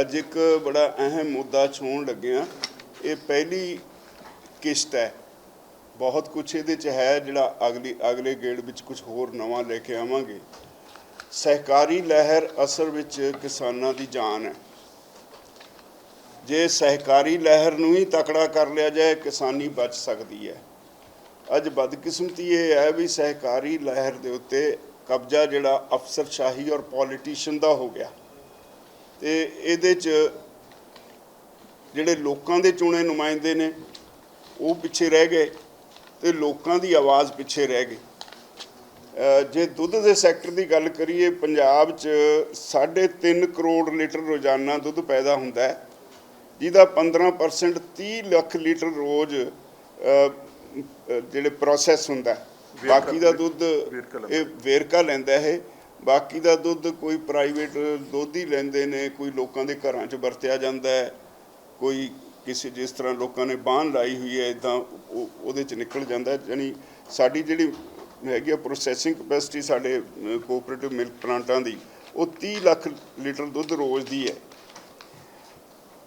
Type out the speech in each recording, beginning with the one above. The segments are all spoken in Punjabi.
ਅੱਜ ਇੱਕ ਬੜਾ ਅਹਿਮ ਮੁੱਦਾ ਛੋਣ ਲੱਗਿਆ ਇਹ ਪਹਿਲੀ ਕਿਸ਼ਤ ਹੈ। ਬਹੁਤ ਕੁਝ ਇਹਦੇ ਚ ਹੈ ਜਿਹੜਾ ਅਗਲੀ, ਅਗਲੇ ਗੇੜ ਵਿੱਚ ਕੁਝ ਹੋਰ ਨਵਾਂ ਲੈ ਕੇ ਆਵਾਂਗੇ। ਸਹਿਕਾਰੀ ਲਹਿਰ ਅਸਲ ਵਿੱਚ ਕਿਸਾਨਾਂ ਦੀ ਜਾਨ ਹੈ। ਜੇ ਸਹਿਕਾਰੀ ਲਹਿਰ ਨੂੰ ਹੀ ਤਕੜਾ ਕਰ ਲਿਆ ਜਾਏ, ਕਿਸਾਨੀ ਬਚ ਸਕਦੀ ਹੈ। ਅੱਜ ਬਦਕਿਸਮਤੀ ਇਹ ਹੈ ਵੀ ਸਹਿਕਾਰੀ ਲਹਿਰ ਦੇ ਉੱਤੇ ਕਬਜ਼ਾ ਜਿਹੜਾ ਅਫਸਰਸ਼ਾਹੀ ਔਰ ਪੋਲੀਟੀਸ਼ੀਅਨ ਦਾ ਹੋ ਗਿਆ। ਤੇ ਇਹਦੇ ਚ ਜਿਹੜੇ ਲੋਕਾਂ ਦੇ ਚੁਣੇ ਨੁਮਾਇੰਦੇ ਨੇ ਉਹ ਪਿੱਛੇ ਰਹਿ ਗਏ ਤੇ ਲੋਕਾਂ ਦੀ ਆਵਾਜ਼ ਪਿੱਛੇ ਰਹਿ ਗਈ। ਜੇ ਦੁੱਧ ਦੇ ਸੈਕਟਰ ਦੀ ਗੱਲ ਕਰੀਏ ਪੰਜਾਬ 'ਚ 3.5 ਕਰੋੜ ਲੀਟਰ ਰੋਜ਼ਾਨਾ ਦੁੱਧ ਪੈਦਾ ਹੁੰਦਾ ਹੈ ਜਿਹਦਾ 15% 30 ਲੱਖ ਲੀਟਰ ਰੋਜ਼ ਜਿਹੜੇ ਪ੍ਰੋਸੈਸ ਹੁੰਦਾ। ਬਾਕੀ ਦਾ ਦੁੱਧ ਇਹ ਵੇਰਕਾ ਲੈਂਦਾ ਹੈ। ਬਾਕੀ ਦਾ ਦੁੱਧ ਕੋਈ ਪ੍ਰਾਈਵੇਟ ਦੁੱਧ ਹੀ ਲੈਂਦੇ ਨੇ, ਕੋਈ ਲੋਕਾਂ ਦੇ ਘਰਾਂ 'ਚ ਵਰਤਿਆ ਜਾਂਦਾ ਹੈ, ਕੋਈ ਕਿਸੇ ਜਿਸ ਤਰ੍ਹਾਂ ਲੋਕਾਂ ਨੇ ਬਾਂਹ ਲਾਈ ਹੋਈ ਹੈ ਇਦਾਂ ਉਹਦੇ 'ਚ ਨਿਕਲ ਜਾਂਦਾ ਹੈ ਸਾਡੀ ਜਿਹੜੀ ਹੈਗੀ ਆ ਪ੍ਰੋਸੈਸਿੰਗ ਕਪੈਸਿਟੀ ਸਾਡੇ ਕੋਆਪਰੇਟਿਵ ਮਿਲਕ ਪਲਾਂਟਾਂ ਦੀ, ਉਹ 30 ਲੱਖ ਲੀਟਰ ਦੁੱਧ ਰੋਜ਼ ਦੀ ਹੈ।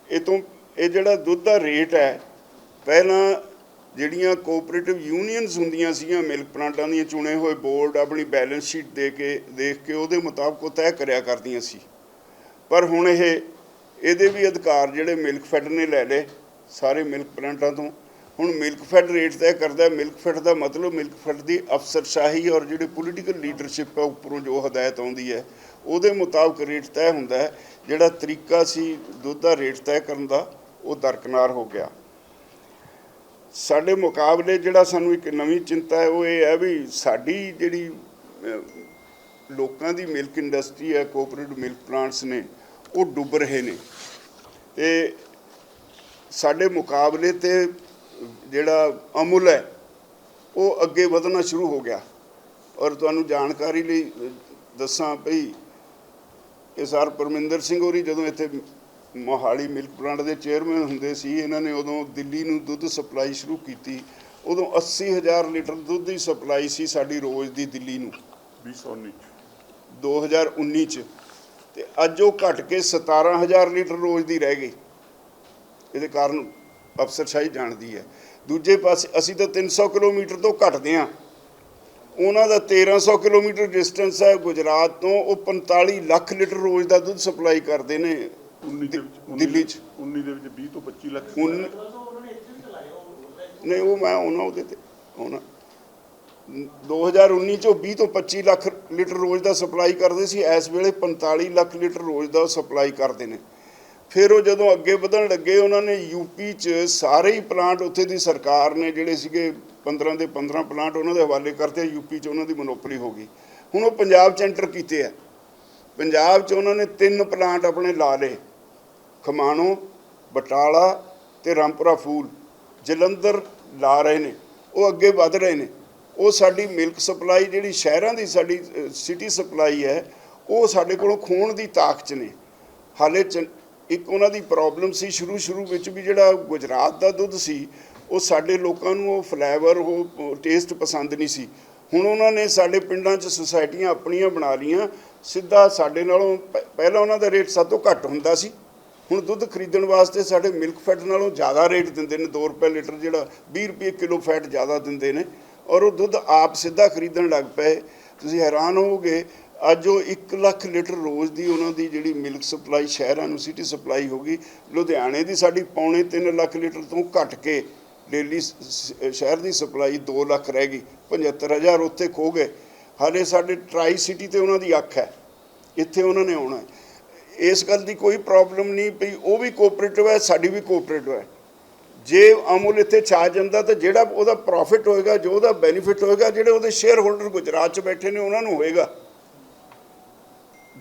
ਇਹ ਤੋਂ, ਇਹ ਜਿਹੜਾ ਦੁੱਧ ਦਾ ਰੇਟ ਹੈ, ਪਹਿਲਾਂ ਜਿਹੜੀਆਂ ਕੋਆਪਰੇਟਿਵ ਯੂਨੀਅਨਸ ਹੁੰਦੀਆਂ ਸੀਗੀਆਂ, ਮਿਲਕ ਪਲਾਂਟਾਂ ਦੀਆਂ ਚੁਣੇ ਹੋਏ ਬੋਰਡ, ਆਪਣੀ ਬੈਲੈਂਸ ਸ਼ੀਟ ਦੇ ਕੇ, ਦੇਖ ਕੇ ਉਹਦੇ ਮੁਤਾਬਕ ਉਹ ਤੈਅ ਕਰਿਆ ਕਰਦੀਆਂ ਸੀ। ਪਰ ਹੁਣ ਇਹ, ਇਹਦੇ ਵੀ ਅਧਿਕਾਰ ਜਿਹੜੇ ਮਿਲਕ ਫੈਡ ਨੇ ਲੈ ਲਏ ਸਾਰੇ ਮਿਲਕ ਪਲਾਂਟਾਂ ਤੋਂ। ਹੁਣ ਮਿਲਕ ਫੈਡ ਰੇਟ ਤੈਅ ਕਰਦਾ ਹੈ ਮਿਲਕ ਫੈਡ ਦਾ ਮਤਲਬ ਮਿਲਕ ਫੈਡ ਦੀ ਅਫਸਰਸ਼ਾਹੀ ਔਰ ਜਿਹੜੀ ਪੋਲੀਟੀਕਲ ਲੀਡਰਸ਼ਿਪ ਹੈ, ਉੱਪਰੋਂ ਜੋ ਹਦਾਇਤ ਆਉਂਦੀ ਹੈ, ਉਹਦੇ ਮੁਤਾਬਕ ਰੇਟ ਤੈਅ ਹੁੰਦਾ ਹੈ। ਜਿਹੜਾ ਤਰੀਕਾ ਸੀ ਦੁੱਧ ਦਾ ਰੇਟ ਤੈਅ ਕਰਨ ਦਾ, ਉਹ ਦਰਕਨਾਰ ਹੋ ਗਿਆ। ਸਾਡੇ ਮੁਕਾਬਲੇ ਜਿਹੜਾ ਸਾਨੂੰ ਇੱਕ ਨਵੀਂ ਚਿੰਤਾ ਹੈ, ਉਹ ਇਹ ਹੈ ਵੀ ਸਾਡੀ ਜਿਹੜੀ ਲੋਕਾਂ ਦੀ ਮਿਲਕ ਇੰਡਸਟਰੀ ਹੈ ਕੋਆਪਰੇਟਿਵ ਮਿਲਕ ਪਲਾਂਟਸ ਨੇ, ਉਹ ਡੁੱਬ ਰਹੇ ਨੇ। ਤੇ ਸਾਡੇ ਮੁਕਾਬਲੇ ਤੇ ਜਿਹੜਾ ਅਮੁਲ ਹੈ, ਉਹ ਅੱਗੇ ਵਧਣਾ ਸ਼ੁਰੂ ਹੋ ਗਿਆ। ਔਰ ਤੁਹਾਨੂੰ ਜਾਣਕਾਰੀ ਲਈ ਦੱਸਾਂ ਭਈ ਇਹ ਸਰ ਪਰਮਿੰਦਰ ਸਿੰਘ ਹੋਰੀ ਜਦੋਂ ਇੱਥੇ ਮੋਹਾਲੀ ਮਿਲਕ ਪਲਾਂਟ ਦੇ ਚੇਅਰਮੈਨ ਹੁੰਦੇ ਸੀ ਇਹਨਾਂ ਨੇ ਉਦੋਂ ਦਿੱਲੀ ਨੂੰ ਦੁੱਧ ਸਪਲਾਈ ਸ਼ੁਰੂ ਕੀਤੀ। ਉਦੋਂ 80000 ਲੀਟਰ ਦੁੱਧ ਦੀ ਸਪਲਾਈ ਸੀ ਸਾਡੀ ਰੋਜ਼ ਦੀ ਦਿੱਲੀ ਨੂੰ। 2019 2019 ਚ। ਤੇ ਅੱਜ ਉਹ ਘਟ ਕੇ 17000 ਲੀਟਰ ਰੋਜ਼ ਦੀ ਰਹਿ ਗਈ। ਇਹਦੇ ਕਾਰਨ ਅਫਸਰਸ਼ਾਹੀ ਜਾਣਦੀ ਹੈ। ਦੂਜੇ ਪਾਸੇ ਅਸੀਂ ਤਾਂ 300 ਕਿਲੋਮੀਟਰ ਤੋਂ ਘਟਦੇ ਹਾਂ। ਉਹਨਾਂ ਦਾ 1300 ਕਿਲੋਮੀਟਰ ਡਿਸਟੈਂਸ ਹੈ। ਗੁਜਰਾਤ ਤੋਂ ਉਹ 45 ਲੱਖ ਲੀਟਰ ਰੋਜ਼ ਦਾ ਦੁੱਧ ਸਪਲਾਈ ਕਰਦੇ ਨੇ। 19 ਦੇ ਵਿੱਚ ਦਿੱਲੀ 'ਚ। 19 ਦੇ ਵਿੱਚ 20 ਤੋਂ 25 ਲੱਖ। ਨਹੀਂ ਉਹ ਮੈਂ ਉਹਨਾਂ ਉਹਦੇ ਤੇ ਉਹਨਾਂ 2019 ਚੋਂ 20 ਤੋਂ 25 ਲੱਖ ਲੀਟਰ ਰੋਜ਼ ਦਾ ਸਪਲਾਈ ਕਰਦੇ ਸੀ। ਇਸ ਵੇਲੇ 45 ਲੱਖ ਲੀਟਰ ਰੋਜ਼ ਦਾ ਸਪਲਾਈ ਕਰਦੇ ਨੇ। ਫਿਰ ਉਹ ਜਦੋਂ ਅੱਗੇ ਵਧਣ ਲੱਗੇ ਉਹਨਾਂ ਨੇ ਯੂਪੀ 'ਚ ਸਾਰੇ ਹੀ ਪਲਾਂਟ ਉੱਥੇ ਦੀ ਸਰਕਾਰ ਨੇ ਜਿਹੜੇ ਸੀਗੇ 15 ਦੇ 15 ਪਲਾਂਟ ਉਹਨਾਂ ਦੇ ਹਵਾਲੇ ਕਰਤੇ ਯੂਪੀ 'ਚ ਉਹਨਾਂ ਦੀ ਮੋਨੋਪੋਲੀ ਹੋ ਗਈ। ਹੁਣ ਉਹ ਪੰਜਾਬ 'ਚ ਐਂਟਰ ਕੀਤੇ ਆ। ਪੰਜਾਬ 'ਚ ਉਹਨਾਂ ਨੇ ਤਿੰਨ ਪਲਾਂਟ ਆਪਣੇ ਲਾ ਲਏ। ਖਮਾਣੋ, ਬਟਾਲਾ ਤੇ ਰਾਮਪੁਰਾ ਫੂਲ ਜਲੰਧਰ ਲਾ ਰਹੇ ਨੇ, ਉਹ ਅੱਗੇ ਵਧ ਰਹੇ ਨੇ। ਉਹ ਸਾਡੀ ਮਿਲਕ ਸਪਲਾਈ ਜਿਹੜੀ ਸ਼ਹਿਰਾਂ ਦੀ ਸਾਡੀ ਸਿਟੀ ਸਪਲਾਈ ਹੈ, ਉਹ ਸਾਡੇ ਕੋਲੋਂ ਖੋਣ ਦੀ ਤਾਕਤ 'ਚ ਨੇ। ਹਾਲੇ ਚ- ਇੱਕ ਉਹਨਾਂ ਦੀ ਪ੍ਰੋਬਲਮ ਸੀ ਸ਼ੁਰੂ ਸ਼ੁਰੂ ਵਿੱਚ ਵੀ ਜਿਹੜਾ ਗੁਜਰਾਤ ਦਾ ਦੁੱਧ ਸੀ, ਉਹ ਸਾਡੇ ਲੋਕਾਂ ਨੂੰ ਉਹ ਫਲੇਵਰ, ਉਹ ਟੇਸਟ ਪਸੰਦ ਨਹੀਂ ਸੀ। ਹੁਣ ਉਹਨਾਂ ਨੇ ਸਾਡੇ ਪਿੰਡਾਂ 'ਚ ਸੁਸਾਇਟੀਆਂ ਆਪਣੀਆਂ ਬਣਾ ਲੀਆਂ ਸਿੱਧਾ ਸਾਡੇ ਨਾਲੋਂ ਪਹਿਲਾਂ ਉਹਨਾਂ ਦਾ ਰੇਟ ਸਭ ਤੋਂ ਘੱਟ ਹੁੰਦਾ ਸੀ। ਹੁਣ ਦੁੱਧ ਖਰੀਦਣ ਵਾਸਤੇ ਸਾਡੇ ਮਿਲਕ ਫੈਟ ਨਾਲੋਂ ਜ਼ਿਆਦਾ ਰੇਟ ਦਿੰਦੇ ਨੇ 2 ਰੁਪਏ ਲੀਟਰ ਜਿਹੜਾ 20 ਰੁਪਏ ਕਿਲੋ ਫੈਟ ਜ਼ਿਆਦਾ ਦਿੰਦੇ ਨੇ ਔਰ ਉਹ ਦੁੱਧ ਆਪ ਸਿੱਧਾ ਖਰੀਦਣ ਲੱਗ ਪਏ। ਤੁਸੀਂ ਹੈਰਾਨ ਹੋਵੋਗੇ, ਅੱਜ ਉਹ 1 ਲੱਖ ਲੀਟਰ ਰੋਜ਼ ਦੀ ਉਹਨਾਂ ਦੀ ਜਿਹੜੀ ਮਿਲਕ ਸਪਲਾਈ ਸ਼ਹਿਰਾਂ ਨੂੰ ਸਿਟੀ ਸਪਲਾਈ ਹੋ ਗਈ। ਲੁਧਿਆਣੇ ਦੀ ਸਾਡੀ ਪੌਣੇ 3 ਲੱਖ ਲੀਟਰ ਤੋਂ ਘਟ ਕੇ ਡੇਲੀ ਸ਼ਹਿਰ ਦੀ ਸਪਲਾਈ 2 ਲੱਖ ਰਹਿ ਗਈ 75000 ਉੱਥੇ ਖੋ ਗਏ। ਹਾਲੇ ਸਾਡੇ ਟਰਾਈ ਸਿਟੀ ਤੇ ਉਹਨਾਂ ਦੀ ਅੱਖ ਹੈ, ਇੱਥੇ ਉਹਨਾਂ ਨੇ ਆਉਣਾ ਇਸ ਗੱਲ ਦੀ ਕੋਈ ਪ੍ਰੋਬਲਮ ਨਹੀਂ ਪਈ ਉਹ ਵੀ ਕੋਆਪਰੇਟਿਵ ਹੈ ਸਾਡੀ ਵੀ ਕੋਆਪਰੇਟਿਵ ਹੈ। ਜੇ ਅਮੁਲ ਇੱਥੇ ਛਾ ਜਾਂਦਾ ਤਾਂ ਜਿਹੜਾ ਉਹਦਾ ਪ੍ਰੋਫਿਟ ਹੋਏਗਾ ਜੋ ਉਹਦਾ ਬੈਨੀਫਿਟ ਹੋਏਗਾ ਜਿਹੜੇ ਉਹਦੇ ਸ਼ੇਅਰ ਹੋਲਡਰ ਗੁਜਰਾਤ 'ਚ ਬੈਠੇ ਨੇ ਉਹਨਾਂ ਨੂੰ ਹੋਏਗਾ।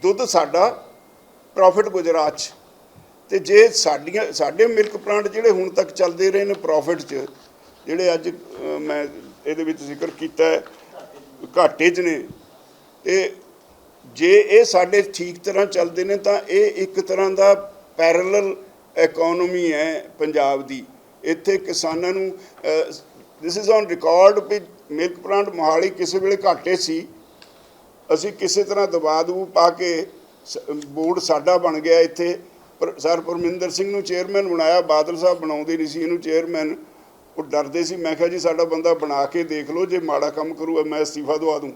ਦੁੱਧ ਸਾਡਾ ਪ੍ਰੋਫਿਟ ਗੁਜਰਾਤ 'ਚ। ਤੇ ਜੇ ਸਾਡੀਆਂ ਸਾਡੇ ਮਿਲਕ ਪਲਾਂਟ ਜਿਹੜੇ ਹੁਣ ਤੱਕ ਚੱਲਦੇ ਰਹੇ ਨੇ ਪ੍ਰੋਫਿਟ 'ਚ ਜਿਹੜੇ ਅੱਜ ਮੈਂ ਇਹਦੇ ਵਿੱਚ ਜ਼ਿਕਰ ਕੀਤਾ ਹੈ, ਘਾਟੇ 'ਚ ਨੇ ਇਹ ਜੇ ਇਹ ਸਾਡੇ ਠੀਕ ਤਰ੍ਹਾਂ ਚੱਲਦੇ ਨੇ ਤਾਂ ਇਹ ਇੱਕ ਤਰ੍ਹਾਂ ਦਾ ਪੈਰਲਲ ਇਕਨੋਮੀ ਹੈ ਪੰਜਾਬ ਦੀ। ਇੱਥੇ ਕਿਸਾਨਾਂ ਨੂੰ ਦਿਸ ਇਜ਼ ਔਨ ਰਿਕਾਰਡ ਵੀ ਮਿਲਕ ਪਲਾਂਟ ਮੋਹਾਲੀ ਕਿਸੇ ਵੇਲੇ ਘਾਟੇ ਸੀ। ਅਸੀਂ ਕਿਸੇ ਤਰ੍ਹਾਂ ਦਬਾਅ ਦੂ ਪਾ ਕੇ ਸ- ਬੋਰਡ ਸਾਡਾ ਬਣ ਗਿਆ ਇੱਥੇ। ਪਰ ਸਰ ਪਰਮਿੰਦਰ ਸਿੰਘ ਨੂੰ ਚੇਅਰਮੈਨ ਬਣਾਇਆ, ਬਾਦਲ ਸਾਹਿਬ ਬਣਾਉਂਦੇ ਨਹੀਂ ਸੀ ਇਹਨੂੰ ਚੇਅਰਮੈਨ ਉਹ ਡਰਦੇ ਸੀ, ਮੈਂ ਕਿਹਾ ਜੀ ਸਾਡਾ ਬੰਦਾ ਬਣਾ ਕੇ ਦੇਖ ਲਓ, ਜੇ ਮਾੜਾ ਕੰਮ ਕਰੂਗਾ ਮੈਂ ਅਸਤੀਫਾ ਦਵਾ ਦੂੰ।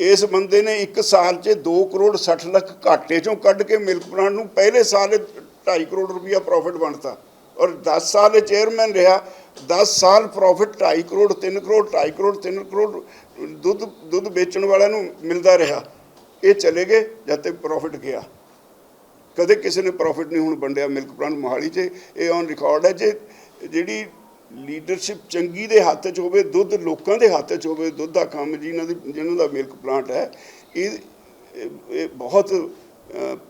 ਇਸ ਬੰਦੇ ਨੇ 1 ਸਾਲ 'ਚ 2 ਕਰੋੜ 60 ਲੱਖ ਘਾਟੇ ਚੋਂ ਕੱਢ ਕੇ ਮਿਲਕ ਪਲਾਂਟ ਨੂੰ ਪਹਿਲੇ ਸਾਲ 2.5 ਕਰੋੜ ਰੁਪਇਆ ਪ੍ਰੋਫਿਟ ਬਣਤਾ। ਔਰ 10 ਸਾਲ ਇਹ ਚੇਅਰਮੈਨ ਰਿਹਾ 10 ਸਾਲ ਪ੍ਰੋਫਿਟ 2.5 ਕਰੋੜ 3 ਕਰੋੜ 2.5 ਕਰੋੜ 3 ਕਰੋੜ ਦੁੱਧ ਦੁੱਧ ਵੇਚਣ ਵਾਲਿਆਂ ਨੂੰ ਮਿਲਦਾ ਰਿਹਾ। ਇਹ ਚਲੇ ਗਏ ਜਦ ਤੱਕ ਪ੍ਰੋਫਿਟ ਗਿਆ। ਕਦੇ ਕਿਸੇ ਨੇ ਪ੍ਰੋਫਿਟ ਨਹੀਂ ਹੁਣ ਵੰਡਿਆ ਮਿਲਕ ਪਲਾਂਟ ਮੋਹਾਲੀ 'ਚ। ਇਹ ਔਨ ਰਿਕਾਰਡ ਹੈ ਜੇ ਜਿਹੜੀ ਲੀਡਰਸ਼ਿਪ ਚੰਗੀ ਦੇ ਹੱਥ 'ਚ ਹੋਵੇ, ਦੁੱਧ ਲੋਕਾਂ ਦੇ ਹੱਥ 'ਚ ਹੋਵੇ, ਦੁੱਧ ਦਾ ਕੰਮ ਜਿਹਨਾਂ ਦੀ ਜਿਹਨਾਂ ਦਾ ਮਿਲਕ ਪਲਾਂਟ ਹੈ, ਇਹ, ਇਹ- ਬਹੁਤ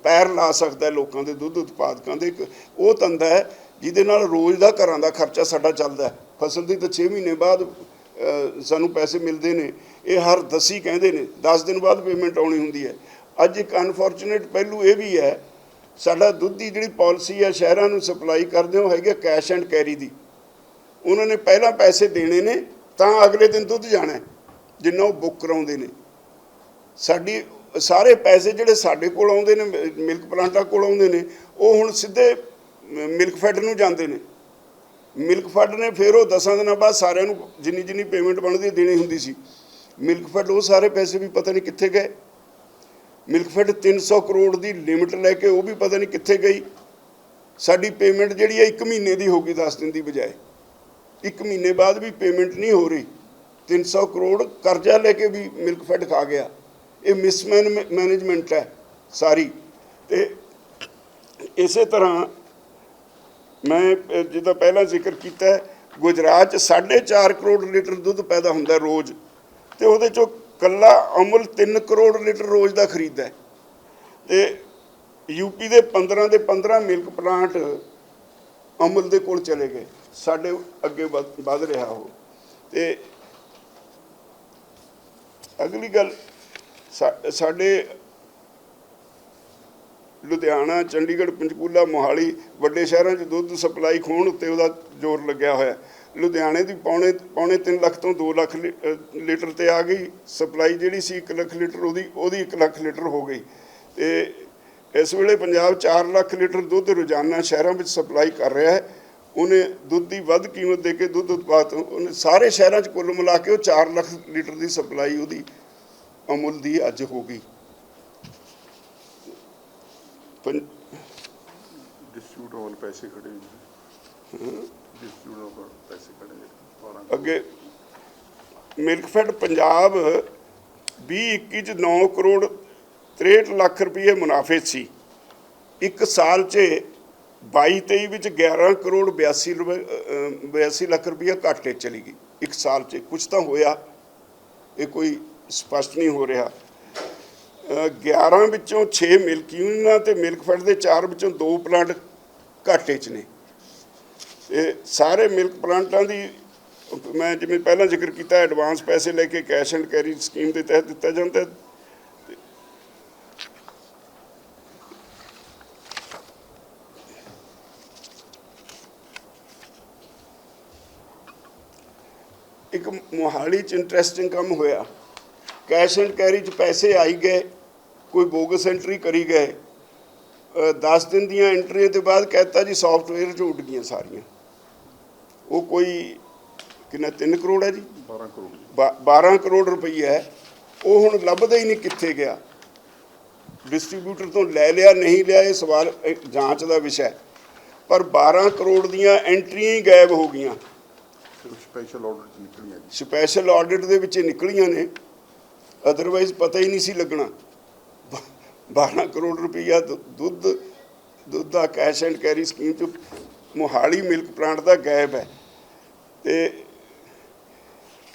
ਪੈਰ ਲਾ ਸਕਦਾ ਲੋਕਾਂ ਦੇ ਦੁੱਧ ਉਤਪਾਦਕਾਂ ਦੇ। ਇੱਕ ਉਹ ਧੰਦਾ ਹੈ ਜਿਹਦੇ ਨਾਲ ਰੋਜ਼ ਦਾ ਘਰਾਂ ਦਾ ਖਰਚਾ ਸਾਡਾ ਚੱਲਦਾ ਹੈ। ਫਸਲ ਦੀ ਤਾਂ 6 ਮਹੀਨੇ ਬਾਅਦ ਸਾਨੂੰ ਪੈਸੇ ਮਿਲਦੇ ਨੇ। ਇਹ ਹਰ ਦਸੀ ਕਹਿੰਦੇ ਨੇ 10 ਦਿਨ ਬਾਅਦ ਪੇਮੈਂਟ ਆਉਣੀ ਹੁੰਦੀ ਹੈ। ਅੱਜ ਇੱਕ ਅਨਫੋਰਚੂਨੇਟ ਪਹਿਲੂ ਇਹ ਵੀ ਹੈ, ਸਾਡਾ ਦੁੱਧ ਦੀ ਜਿਹੜੀ ਪਾਲਿਸੀ ਹੈ, ਸ਼ਹਿਰਾਂ ਨੂੰ ਸਪਲਾਈ ਕਰਦੇ ਹੋ, ਹੈਗੇ ਕੈਸ਼ ਐਂਡ ਕੈਰੀ ਦੀ। ਉਹਨਾਂ ਨੇ ਪਹਿਲਾਂ ਪੈਸੇ ਦੇਣੇ ਨੇ, ਤਾਂ ਅਗਲੇ ਦਿਨ ਦੁੱਧ ਜਾਣਾ ਜਿੰਨਾ ਉਹ ਬੁੱਕ ਕਰਾਉਂਦੇ ਨੇ। ਸਾਡੀ, ਸਾਰੇ ਪੈਸੇ ਜਿਹੜੇ ਸਾਡੇ ਕੋਲ ਆਉਂਦੇ ਨੇ ਮਿ- ਮਿਲਕ ਪਲਾਂਟਾਂ ਕੋਲ ਆਉਂਦੇ ਨੇ, ਉਹ ਹੁਣ ਸਿੱਧੇ ਮ- ਮਿਲਕ ਫੈਡ ਨੂੰ ਜਾਂਦੇ ਨੇ। ਮਿਲਕ ਫੈਡ ਨੇ ਫਿਰ ਉਹ 10 ਦਿਨਾਂ ਬਾਅਦ ਸਾਰਿਆਂ ਨੂੰ ਜਿੰਨੀ ਜਿੰਨੀ ਪੇਮੈਂਟ ਬਣਦੀ, ਦੇਣੀ ਹੁੰਦੀ ਸੀ। ਮਿਲਕ ਫੈਡ ਉਹ ਸਾਰੇ ਪੈਸੇ ਵੀ ਪਤਾ ਨਹੀਂ ਕਿੱਥੇ ਗਏ। ਮਿਲਕ ਫੈਡ 300 ਕਰੋੜ ਦੀ ਲਿਮਟ ਲੈ ਕੇ ਉਹ ਵੀ ਪਤਾ ਨਹੀਂ ਕਿੱਥੇ ਗਈ। ਸਾਡੀ ਪੇਮੈਂਟ ਜਿਹੜੀ ਹੈ 1 ਮਹੀਨੇ ਦੀ ਹੋ ਗਈ 10 ਦਿਨ ਦੀ ਬਜਾਏ। ਇੱਕ ਮਹੀਨੇ ਬਾਅਦ ਵੀ ਪੇਮੈਂਟ ਨਹੀਂ ਹੋ ਰਹੀ। 300 ਕਰੋੜ ਕਰਜ਼ਾ ਲੈ ਕੇ ਵੀ ਮਿਲਕ ਫੈਡ ਖਾ ਗਿਆ। ਇਹ ਮਿਸਮੈਨ ਮੈਨੇਜਮੈਂਟ ਹੈ ਸਾਰੀ। ਤੇ ਇਸੇ ਤਰ੍ਹਾਂ ਮੈਂ ਜਿੱਦਾਂ ਪਹਿਲਾਂ ਜ਼ਿਕਰ ਕੀਤਾ ਗੁਜਰਾਤ 'ਚ 4.5 ਕਰੋੜ ਲੀਟਰ ਦੁੱਧ ਪੈਦਾ ਹੁੰਦਾ ਰੋਜ਼। ਤੇ ਉਹਦੇ ਚੋਂ ਕੱਲਾ ਅਮਲ 3 ਕਰੋੜ ਲੀਟਰ ਰੋਜ਼ ਦਾ ਖਰੀਦਦਾ ਹੈ। ਤੇ ਯੂਪੀ ਦੇ 15 ਦੇ 15 ਮਿਲਕ ਪਲਾਂਟ ਅਮਲ ਦੇ ਕੋਲ ਚਲੇ ਗਏ। ਸਾਡੇ ਅੱਗੇ ਵੱਧ, ਵਧ ਰਿਹਾ ਉਹ। ਤੇ ਅਗਲੀ ਗੱਲ, ਸਾ- ਸਾਡੇ ਲੁਧਿਆਣਾ, ਚੰਡੀਗੜ੍ਹ, ਪੰਚਕੂਲਾ, ਮੋਹਾਲੀ ਵੱਡੇ ਸ਼ਹਿਰਾਂ 'ਚ ਦੁੱਧ ਸਪਲਾਈ ਖੋਣ ਉੱਤੇ ਉਹਦਾ ਜ਼ੋਰ ਲੱਗਿਆ ਹੋਇਆ। ਲੁਧਿਆਣੇ ਦੀ ਪੌਣੇ ਪੌਣੇ 3 ਲੱਖ ਤੋਂ 2 ਲੱਖ ਲੀ- ਲੀਟਰ ਤੇ ਆ ਗਈ। ਸਪਲਾਈ ਜਿਹੜੀ ਸੀ 1 ਲੱਖ ਲੀਟਰ, ਉਹਦੀ ਉਹਦੀ 1 ਲੱਖ ਲੀਟਰ ਹੋ ਗਈ। ਤੇ ਇਸ ਵੇਲੇ ਪੰਜਾਬ 4 ਲੱਖ ਲੀਟਰ ਦੁੱਧ ਰੋਜ਼ਾਨਾ ਸ਼ਹਿਰਾਂ ਵਿੱਚ ਸਪਲਾਈ ਕਰ ਰਿਹਾ ਹੈ। ਉਹਨੇ ਦੁੱਧ ਦੀ ਵੱਧ ਕੀਮਤ ਦੇ ਕੇ ਦੁੱਧ ਉਤਪਾਦ ਉਹਨੇ ਸਾਰੇ ਸ਼ਹਿਰਾਂ 'ਚ ਕੁੱਲ ਮਿਲਾ ਕੇ ਉਹ 4 ਲੱਖ ਲੀਟਰ ਦੀ ਸਪਲਾਈ ਉਹਦੀ ਅਮੁਲ ਦੀ ਅੱਜ ਹੋ ਗਈ। ਪੰ- ਡਿਸਟ੍ਰੀਬਿਊਟ ਵਾਲ ਪੈਸੇ ਖੜੇ ਨੇ। ਡਿਸਟ੍ਰੀਬਿਊਟ ਵਾਲ ਪੈਸੇ ਖੜੇ ਨੇ। 12 ਅੱਗੇ ਮਿਲਕ ਫੈਡ ਪੰਜਾਬ 2021 ਚ 9 ਕਰੋੜ 63 ਲੱਖ ਰੁਪਏ ਮੁਨਾਫੇ 'ਚ ਸੀ। ਇੱਕ ਸਾਲ 'ਚ 22 23 ਵਿੱਚ 11 ਕਰੋੜ 82 ਰੁਪਏ ਅ, 82 ਲੱਖ ਰੁਪਏ ਘਾਟੇ 'ਚ ਚਲੀ ਗਈ। ਇੱਕ ਸਾਲ 'ਚ। ਕੁਝ ਤਾਂ ਹੋਇਆ। ਇਹ ਕੋਈ ਸਪਸ਼ਟ ਨਹੀਂ ਹੋ ਰਿਹਾ। ਅ, 11 ਵਿੱਚੋਂ 6 ਮਿਲਕ ਯੂਨੀਅਨਾਂ ਤੇ ਮਿਲਕ ਫੈਡ ਦੇ 4 ਵਿੱਚੋਂ 2 ਪਲਾਂਟ ਘਾਟੇ 'ਚ ਨੇ। ਇਹ ਸਾਰੇ ਮਿਲਕ ਪਲਾਂਟਾਂ ਦੀ ਮੈਂ ਜਿਵੇਂ ਪਹਿਲਾਂ ਜ਼ਿਕਰ ਕੀਤਾ ਐਡਵਾਂਸ ਪੈਸੇ ਲੈ ਕੇ ਕੈਸ਼ ਐਂਡ ਕੈਰੀ ਸਕੀਮ ਦੇ ਤਹਿਤ ਦਿੱਤਾ ਜਾਂਦਾ ਇੱਕ ਮੋਹਾਲੀ ਚ ਇੰਟਰਸਟਿੰਗ ਕੰਮ ਹੋਇਆ। ਕੈਸ਼ ਐਂਡ ਕੈਰੀ ਚ ਪੈਸੇ ਆਈ ਗਏ ਕੋਈ ਬੋਗਸ ਐਂਟਰੀ ਕਰੀ ਗਏ। 10 ਦਿਨ ਦੀਆਂ ਐਂਟਰੀ ਤੋਂ ਬਾਅਦ ਕਹਿਤਾ ਜੀ ਸੌਫਟਵੇਅਰ ਚ ਉੱਡ ਗਈਆਂ ਸਾਰੀਆਂ। ਉਹ ਕੋਈ ਕਿੰਨਾ 3 ਕਰੋੜ ਹੈ ਜੀ? 12 ਕਰੋੜ। ਜੀ। ਬਾ- 12 ਕਰੋੜ ਰੁਪਈਆ ਹੈ। ਉਹ ਹੁਣ ਲੱਭਦਾ ਹੀ ਨਹੀਂ ਕਿੱਥੇ ਗਿਆ। ਡਿਸਟ੍ਰੀਬਿਊਟਰ ਤੋਂ ਲੈ ਲਿਆ ਨਹੀਂ ਲਿਆ ਇਹ ਸਵਾਲ ਜਾਂਚ ਦਾ ਵਿਸ਼ਾ ਹੈ। ਪਰ 12 ਕਰੋੜ ਦੀਆਂ ਐਂਟਰੀਆਂ ਹੀ ਗਾਇਬ ਹੋ ਗਈਆਂ। ਸਪੈਸ਼ਲ ਆਰਡਰ ਨਿਕਲੀਆਂ ਜੀ। ਸਪੈਸ਼ਲ ਆਡਿਟ ਦੇ ਵਿੱਚ ਨਿਕਲੀਆਂ ਨੇ। ਅਦਰਵਾਈਜ਼ ਪਤਾ ਹੀ ਨਹੀਂ ਸੀ ਲੱਗਣਾ। 12 ਕਰੋੜ ਰੁਪਈਆ ਦੁੱਧ ਦੁੱਧ ਦਾ ਕੈਸ਼ ਐਂਡ ਕੈਰੀ ਸਕੀਮ ਚ ਮੋਹਾਲੀ ਮਿਲਕ ਪਲਾਂਟ ਦਾ ਗਾਇਬ ਹੈ। ਤੇ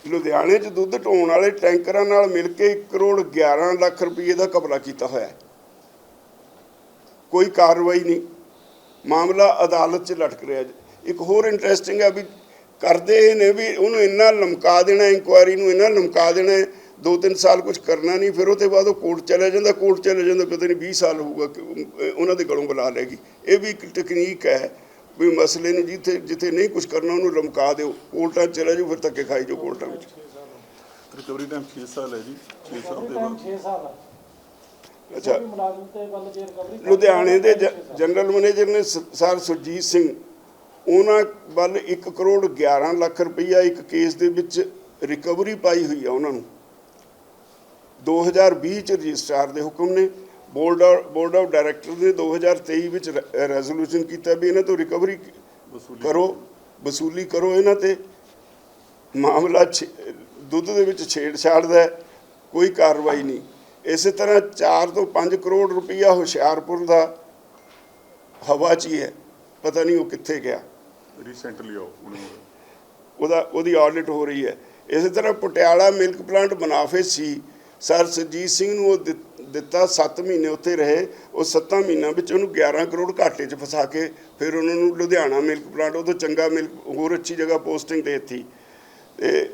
ਲੁਧਿਆਣੇ 'ਚ ਦੁੱਧ ਢੋਣ ਵਾਲੇ ਟੈਂਕਰਾਂ ਨਾਲ ਮਿਲ ਕੇ 1 ਕਰੋੜ 11 ਲੱਖ ਰੁਪਏ ਦਾ ਘਪਲਾ ਕੀਤਾ ਹੋਇਆ ਹੈ। ਕੋਈ ਕਾਰਵਾਈ ਨਹੀਂ। ਮਾਮਲਾ ਅਦਾਲਤ 'ਚ ਲਟਕ ਰਿਹਾ ਜੀ। ਇੱਕ ਹੋਰ ਇੰਟਰਸਟਿੰਗ ਹੈ ਵੀ ਕਰਦੇ ਨੇ ਵੀ ਉਹਨੂੰ ਇੰਨਾ ਲਮਕਾ ਦੇਣਾ ਇਨਕੁਆਇਰੀ ਨੂੰ ਇੰਨਾ ਲਮਕਾ ਦੇਣਾ ਦੋ ਤਿੰਨ ਸਾਲ ਕੁਝ ਕਰਨਾ ਨਹੀਂ ਫਿਰ ਉਹ ਤੋਂ ਬਾਅਦ ਉਹ ਕੋਰਟ ਚਲਾ ਜਾਂਦਾ ਕੋਰਟ ਚਲਾ ਜਾਂਦਾ ਪਤਾ ਨਹੀਂ 20 ਸਾਲ ਹੋਊਗਾ ਉਹਨਾਂ ਦੇ ਗਲੋਂ ਬੁਲਾ ਲੈਗੀ ਇਹ ਵੀ ਇੱਕ ਟੈਕਨੀਕ ਹੈ ਵੀ ਮਸਲੇ ਨੂੰ ਜਿੱਥੇ ਜਿੱਥੇ ਨਹੀਂ ਕੁਝ ਕਰਨਾ ਉਹਨੂੰ ਲਮਕਾ ਦਿਓ। ਕੋਰਟਾਂ ਚਲਾ ਜਾਓ ਫਿਰ ਧੱਕੇ ਖਾਈ ਜਾਓ ਕੋਰਟਾਂ ਵਿੱਚ। ਰਿਕਵਰੀ ਟਾਈਮ 6 ਸਾਲ ਹੈ ਜੀ। 6 ਸਾਲ ਦੇ ਬਾਅਦ। 6 ਸਾਲ ਅੱਛਾ। ਵੀ ਮੁਲਾਜ਼ਮ ਤੇ ਵੱਲ ਜੇ ਰਿਕਵਰੀ ਲੁਧਿਆਣੇ ਦੇ ਜਨਰਲ ਮੈਨੇਜਰ ਨੇ ਸਰ ਸੁਰਜੀਤ ਸਿੰਘ ਉਹਨਾਂ ਵੱਲ 1 ਕਰੋੜ 11 ਲੱਖ ਰੁਪਈਆ ਇੱਕ ਕੇਸ ਦੇ ਵਿੱਚ ਰਿਕਵਰੀ ਪਾਈ ਹੋਈ ਆ ਉਹਨਾਂ ਨੂੰ। 2020 ਚ ਰਜਿਸਟਰਾਰ ਦੇ ਹੁਕਮ ਨੇ board of board of director ਨੇ 2023 ਵਿੱਚ ਰੈਜ਼ੋਲੂਸ਼ਨ ਕੀਤਾ ਵੀ ਇਹਨਾਂ ਤੋਂ ਰਿਕਵਰੀ ਕਰੋ ਵਸੂਲੀ ਕਰੋ ਇਹਨਾਂ ਤੇ। ਮਾਮਲਾ ਦੁੱਧ ਦੇ ਵਿੱਚ ਛੇੜਛਾੜ ਦਾ ਕੋਈ ਕਾਰਵਾਈ ਨਹੀਂ। ਇਸੇ ਤਰ੍ਹਾਂ 4 ਤੋਂ 5 ਕਰੋੜ ਰੁਪਈਆ ਹੁਸ਼ਿਆਰਪੁਰ ਦਾ ਹਵਾ 'ਚ ਹੀ ਹੈ ਪਤਾ ਨਹੀਂ ਉਹ ਕਿੱਥੇ ਗਿਆ। ਰੀਸੈਂਟਲੀ ਉਹਦਾ, ਉਹਦੀ ਆਡਿਟ ਹੋ ਰਹੀ ਹੈ। ਇਸੇ ਤਰ੍ਹਾਂ ਪਟਿਆਲਾ ਮਿਲਕ ਪਲਾਂਟ ਮੁਨਾਫੇ ਸੀ। ਸਰ ਸੁਰਜੀਤ ਸਿੰਘ ਨੂੰ ਉਹ ਦਿੱਤਾ 7 ਮਹੀਨੇ ਉੱਥੇ ਰਹੇ। ਉਹ 7 ਮਹੀਨਿਆਂ ਵਿੱਚ ਉਹਨੂੰ 11 ਕਰੋੜ ਘਾਟੇ 'ਚ ਫਸਾ ਕੇ ਫਿਰ ਉਹਨਾਂ ਨੂੰ ਲੁਧਿਆਣਾ ਮਿਲਕ ਪਲਾਂਟ ਉਹ ਤੋਂ ਚੰਗਾ ਮਿਲਕ ਹੋਰ ਅੱਛੀ ਜਗ੍ਹਾ ਪੋਸਟਿੰਗ ਦੇ ਦਿੱਤੀ। ਤੇ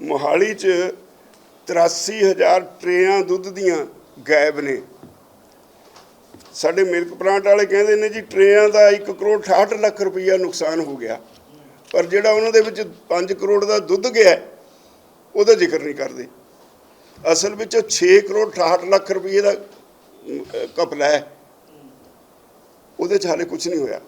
ਮੋਹਾਲੀ 'ਚ 83000 ਟਰੇਆਂ ਦੁੱਧ ਦੀਆਂ ਗਾਇਬ ਨੇ। ਸਾਡੇ ਮਿਲਕ ਪਲਾਂਟ ਵਾਲੇ ਕਹਿੰਦੇ ਨੇ ਜੀ ਟਰੇਆਂ ਦਾ 1 ਕਰੋੜ 68 ਲੱਖ ਰੁਪਈਆ ਨੁਕਸਾਨ ਹੋ ਗਿਆ। ਪਰ ਜਿਹੜਾ ਉਹਨਾਂ ਦੇ ਵਿੱਚ 5 ਕਰੋੜ ਦਾ ਦੁੱਧ ਗਿਆ ਉਹਦਾ ਜ਼ਿਕਰ ਨਹੀਂ ਕਰਦੇ। ਅਸਲ ਵਿੱਚ 6 ਕਰੋੜ 68 ਲੱਖ ਰੁਪਏ ਦਾ ਅਮ, ਹੈ ਉਹਦੇ 'ਚ ਹਾਲੇ ਕੁਝ ਨਹੀਂ ਹੋਇਆ।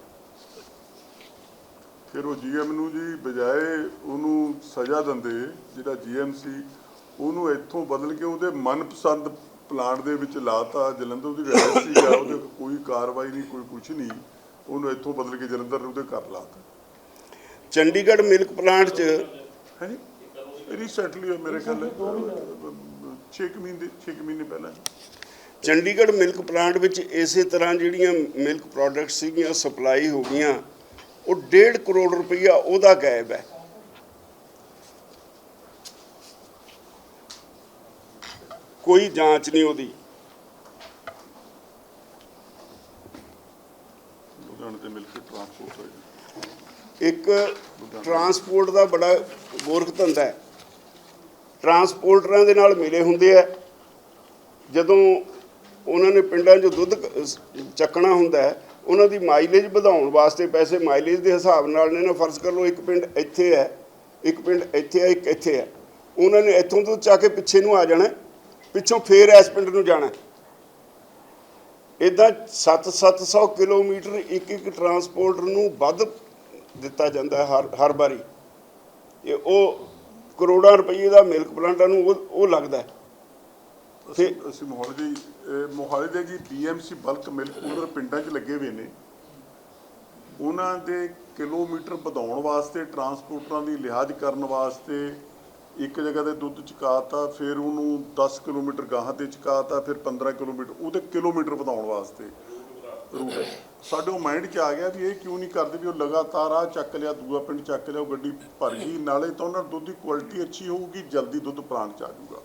ਫਿਰ ਉਹ ਜੀਐਮ ਨੂੰ ਜੀ ਬਜਾਏ ਉਹਨੂੰ ਸਜ਼ਾ ਦਿੰਦੇ ਜਿਹੜਾ ਜੀਐਮ ਸੀ ਉਹਨੂੰ ਇੱਥੋਂ ਬਦਲ ਕੇ ਉਹਦੇ ਮਨਪਸੰਦ ਪਲਾਂਟ ਦੇ ਵਿੱਚ ਲਾਤਾ ਜਲੰਧਰ ਉਹਦੀ ਰਹਿਸ਼ ਸੀਗਾ ਉਹਦੇ ਕੋਈ ਕਾਰਵਾਈ ਨਹੀਂ ਕੋਈ ਕੁਝ ਨਹੀਂ। ਉਹਨੂੰ ਇੱਥੋਂ ਬਦਲ ਕੇ ਜਲੰਧਰ ਉਹਦੇ ਘਰ ਲਾਤਾ। ਚੰਡੀਗੜ੍ਹ ਮਿਲਕ ਪਲਾਂਟ 'ਚ ਹੈ ਜੀ? ਰੀਸੈਂਟਲੀ ਮੇਰੇ ਖਿਆਲ 6 ਮਹੀਨੇ 6 ਮਹੀਨੇ ਪਹਿਲਾਂ ਚੰਡੀਗੜ੍ਹ ਮਿਲਕ ਪਲਾਂਟ ਵਿੱਚ ਇਸੇ ਤਰ੍ਹਾਂ ਜਿਹੜੀਆਂ ਮਿਲਕ ਪ੍ਰੋਡਕਟਸ ਸੀਗੀਆਂ ਸਪਲਾਈ ਹੋ ਗਈਆਂ ਉਹ 1.5 ਕਰੋੜ ਰੁਪਈਆ ਉਹਦਾ ਗਾਇਬ ਹੈ। ਕੋਈ ਜਾਂਚ ਨਹੀਂ ਉਹਦੀ। ਲੁਧਿਆਣੇ ਤੇ ਮਿਲ ਕੇ ਟਰਾਂਸਪੋਰਟ ਹੋਏਗਾ ਇੱਕ ਟਰਾਂਸਪੋਰਟ ਦਾ ਬੜਾ ਗੋਰਖ ਧੰਦਾ ਹੈ। ਟਰਾਂਸਪੋਰਟਰਾਂ ਦੇ ਨਾਲ ਮਿਲੇ ਹੁੰਦੇ ਆ। ਜਦੋਂ ਉਹਨਾਂ ਨੇ ਪਿੰਡਾਂ 'ਚ ਦੁੱਧ ਚੱਕਣਾ ਹੁੰਦਾ ਹੈ ਉਹਨਾਂ ਦੀ ਮਾਈਲੇਜ ਵਧਾਉਣ ਵਾਸਤੇ ਪੈਸੇ ਮਾਈਲੇਜ ਦੇ ਹਿਸਾਬ ਨਾਲ ਨੇ ਨਾ ਫਰਜ਼ ਕਰ ਲਓ ਇੱਕ ਪਿੰਡ ਇੱਥੇ ਹੈ ਇੱਕ ਪਿੰਡ ਇੱਥੇ ਹੈ ਇੱਕ ਇੱਥੇ ਹੈ। ਉਹਨਾਂ ਨੇ ਇੱਥੋਂ ਤੋਂ ਚਾ ਕੇ ਪਿੱਛੇ ਨੂੰ ਆ ਜਾਣਾ ਪਿੱਛੋਂ ਫੇਰ ਇਸ ਪਿੰਡ ਨੂੰ ਜਾਣਾ। ਇਦਾਂ 7-700 ਕਿਲੋਮੀਟਰ ਇੱਕ ਇੱਕ ਟਰਾਂਸਪੋਰਟਰ ਨੂੰ ਵੱਧ ਦਿੱਤਾ ਜਾਂਦਾ ਹਰ ਹਰ ਵਾਰੀ। ਇਹ ਉਹ ਕਰੋੜਾਂ ਰੁਪਏ ਦਾ ਮਿਲਕ ਪਲਾਂਟਾਂ ਨੂੰ ਉਹ ਉਹ ਲੱਗਦਾ। ਹੈ ਅਸੀਂ ਮੋਹਾਲੀ ਦੇ ਅਹ ਮੋਹਾਲੀ ਦੇ ਜੀ ਬੀਐਮਸੀ ਬਲਕ ਮਿਲਕ ਕੂਲਰ ਪਿੰਡਾਂ 'ਚ ਲੱਗੇ ਹੋਏ ਨੇ। ਉਹਨਾਂ ਦੇ ਕਿਲੋਮੀਟਰ ਵਧਾਉਣ ਵਾਸਤੇ ਟਰਾਂਸਪੋਰਟਰਾਂ ਦੀ ਲਿਹਾਜ਼ ਕਰਨ ਵਾਸਤੇ ਇੱਕ ਜਗ੍ਹਾ ਤੇ ਦੁੱਧ ਚੁਕਾਤਾ, ਫਿਰ ਉਹਨੂੰ 10 ਕਿਲੋਮੀਟਰ ਗਾਹਾਂ ਤੇ ਚੁਕਾਤਾ, ਫਿਰ 15 ਕਿਲੋਮੀਟਰ ਉਹਦੇ ਕਿਲੋਮੀਟਰ ਵਧਾਉਣ ਵਾਸਤੇ ਰੂਟ ਸਾਡੇ ਉਹ ਮਾਈਂਡ 'ਚ ਆ ਗਿਆ ਵੀ ਇਹ ਕਿਉਂ ਨਹੀਂ ਕਰਦੇ ਵੀ ਉਹ ਲਗਾਤਾਰ ਆ ਚੱਕ ਲਿਆ, ਦੂਆ ਪਿੰਡ ਚੱਕ ਲਿਆ, ਉਹ ਗੱਡੀ ਭਰ ਗਈ, ਨਾਲੇ ਤਾਂ ਉਹਨਾਂ ਦੁੱਧ ਦੀ ਕੁਆਲਿਟੀ ਅੱਛੀ ਹੋਊਗੀ, ਜਲਦੀ ਦੁੱਧ ਪਲਾਂਟ 'ਚ ਆ ਜਾਊਗਾ।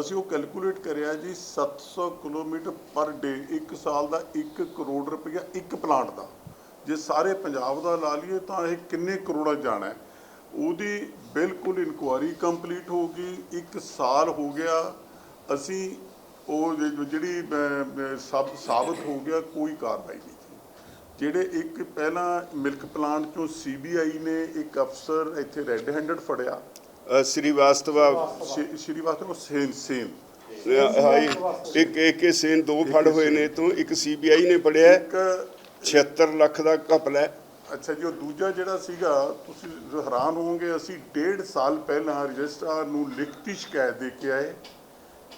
ਅਸੀਂ ਉਹ ਕੈਲਕੂਲੇਟ ਕਰਿਆ ਜੀ 700 ਕਿਲੋਮੀਟਰ ਪਰ ਡੇ ਇੱਕ ਸਾਲ ਦਾ 1 ਕਰੋੜ ਰੁਪਇਆ ਇੱਕ ਪਲਾਂਟ ਦਾ। ਜੇ ਸਾਰੇ ਪੰਜਾਬ ਦਾ ਲਾ ਲਈਏ ਤਾਂ ਇਹ ਕਿੰਨੇ ਕਰੋੜਾਂ ਜਾਣਾ ਹੈ? ਉਹਦੀ ਬਿਲਕੁਲ ਇਨਕੁਆਰੀ ਕੰਪਲੀਟ ਹੋ ਗਈ ਇੱਕ ਸਾਲ ਹੋ ਗਿਆ। ਅਸੀਂ ਉਹ ਜਿਹੜੀ ਸਬ ਸਾਬਤ ਹੋ ਗਿਆ ਕੋਈ ਕਾਰਵਾਈ ਨਹੀਂ ਜਿਹੜੇ ਇੱਕ ਪਹਿਲਾਂ ਮਿਲਕ ਪਲਾਂਟ ਚੋਂ ਸੀਬੀਆਈ ਨੇ ਇੱਕ ਅਫਸਰ ਇੱਥੇ ਰੈੱਡ ਹੈਂਡਡ ਫੜਿਆ। ਸ੍ਰੀਵਾਸਤਵਾ ਸ਼੍ਰੀ- ਸ਼੍ਰੀਵਾਸਤਵ ਸੇਨ ਸੇਨ। ਹਾਈ ਇੱਕ ਇੱਕ ਇਹ ਸੇਨ ਦੋ ਫੜ ਹੋਏ ਨੇ ਤੋਂ ਇੱਕ ਸੀਬੀਆਈ ਨੇ ਇੱਕ 76 ਲੱਖ ਦਾ ਘਪਲਾ ਅੱਛਾ ਜੀ, ਉਹ ਦੂਜਾ ਜਿਹੜਾ ਸੀਗਾ, ਤੁਸੀਂ ਹੈਰਾਨ ਹੋਵੋਗੇ, ਅਸੀਂ ਡੇਢ ਸਾਲ ਪਹਿਲਾਂ ਰਜਿਸਟਰਾਰ ਨੂੰ ਲਿਖਤੀ ਸ਼ਿਕਾਇਤ ਦੇ ਕੇ ਆਏ।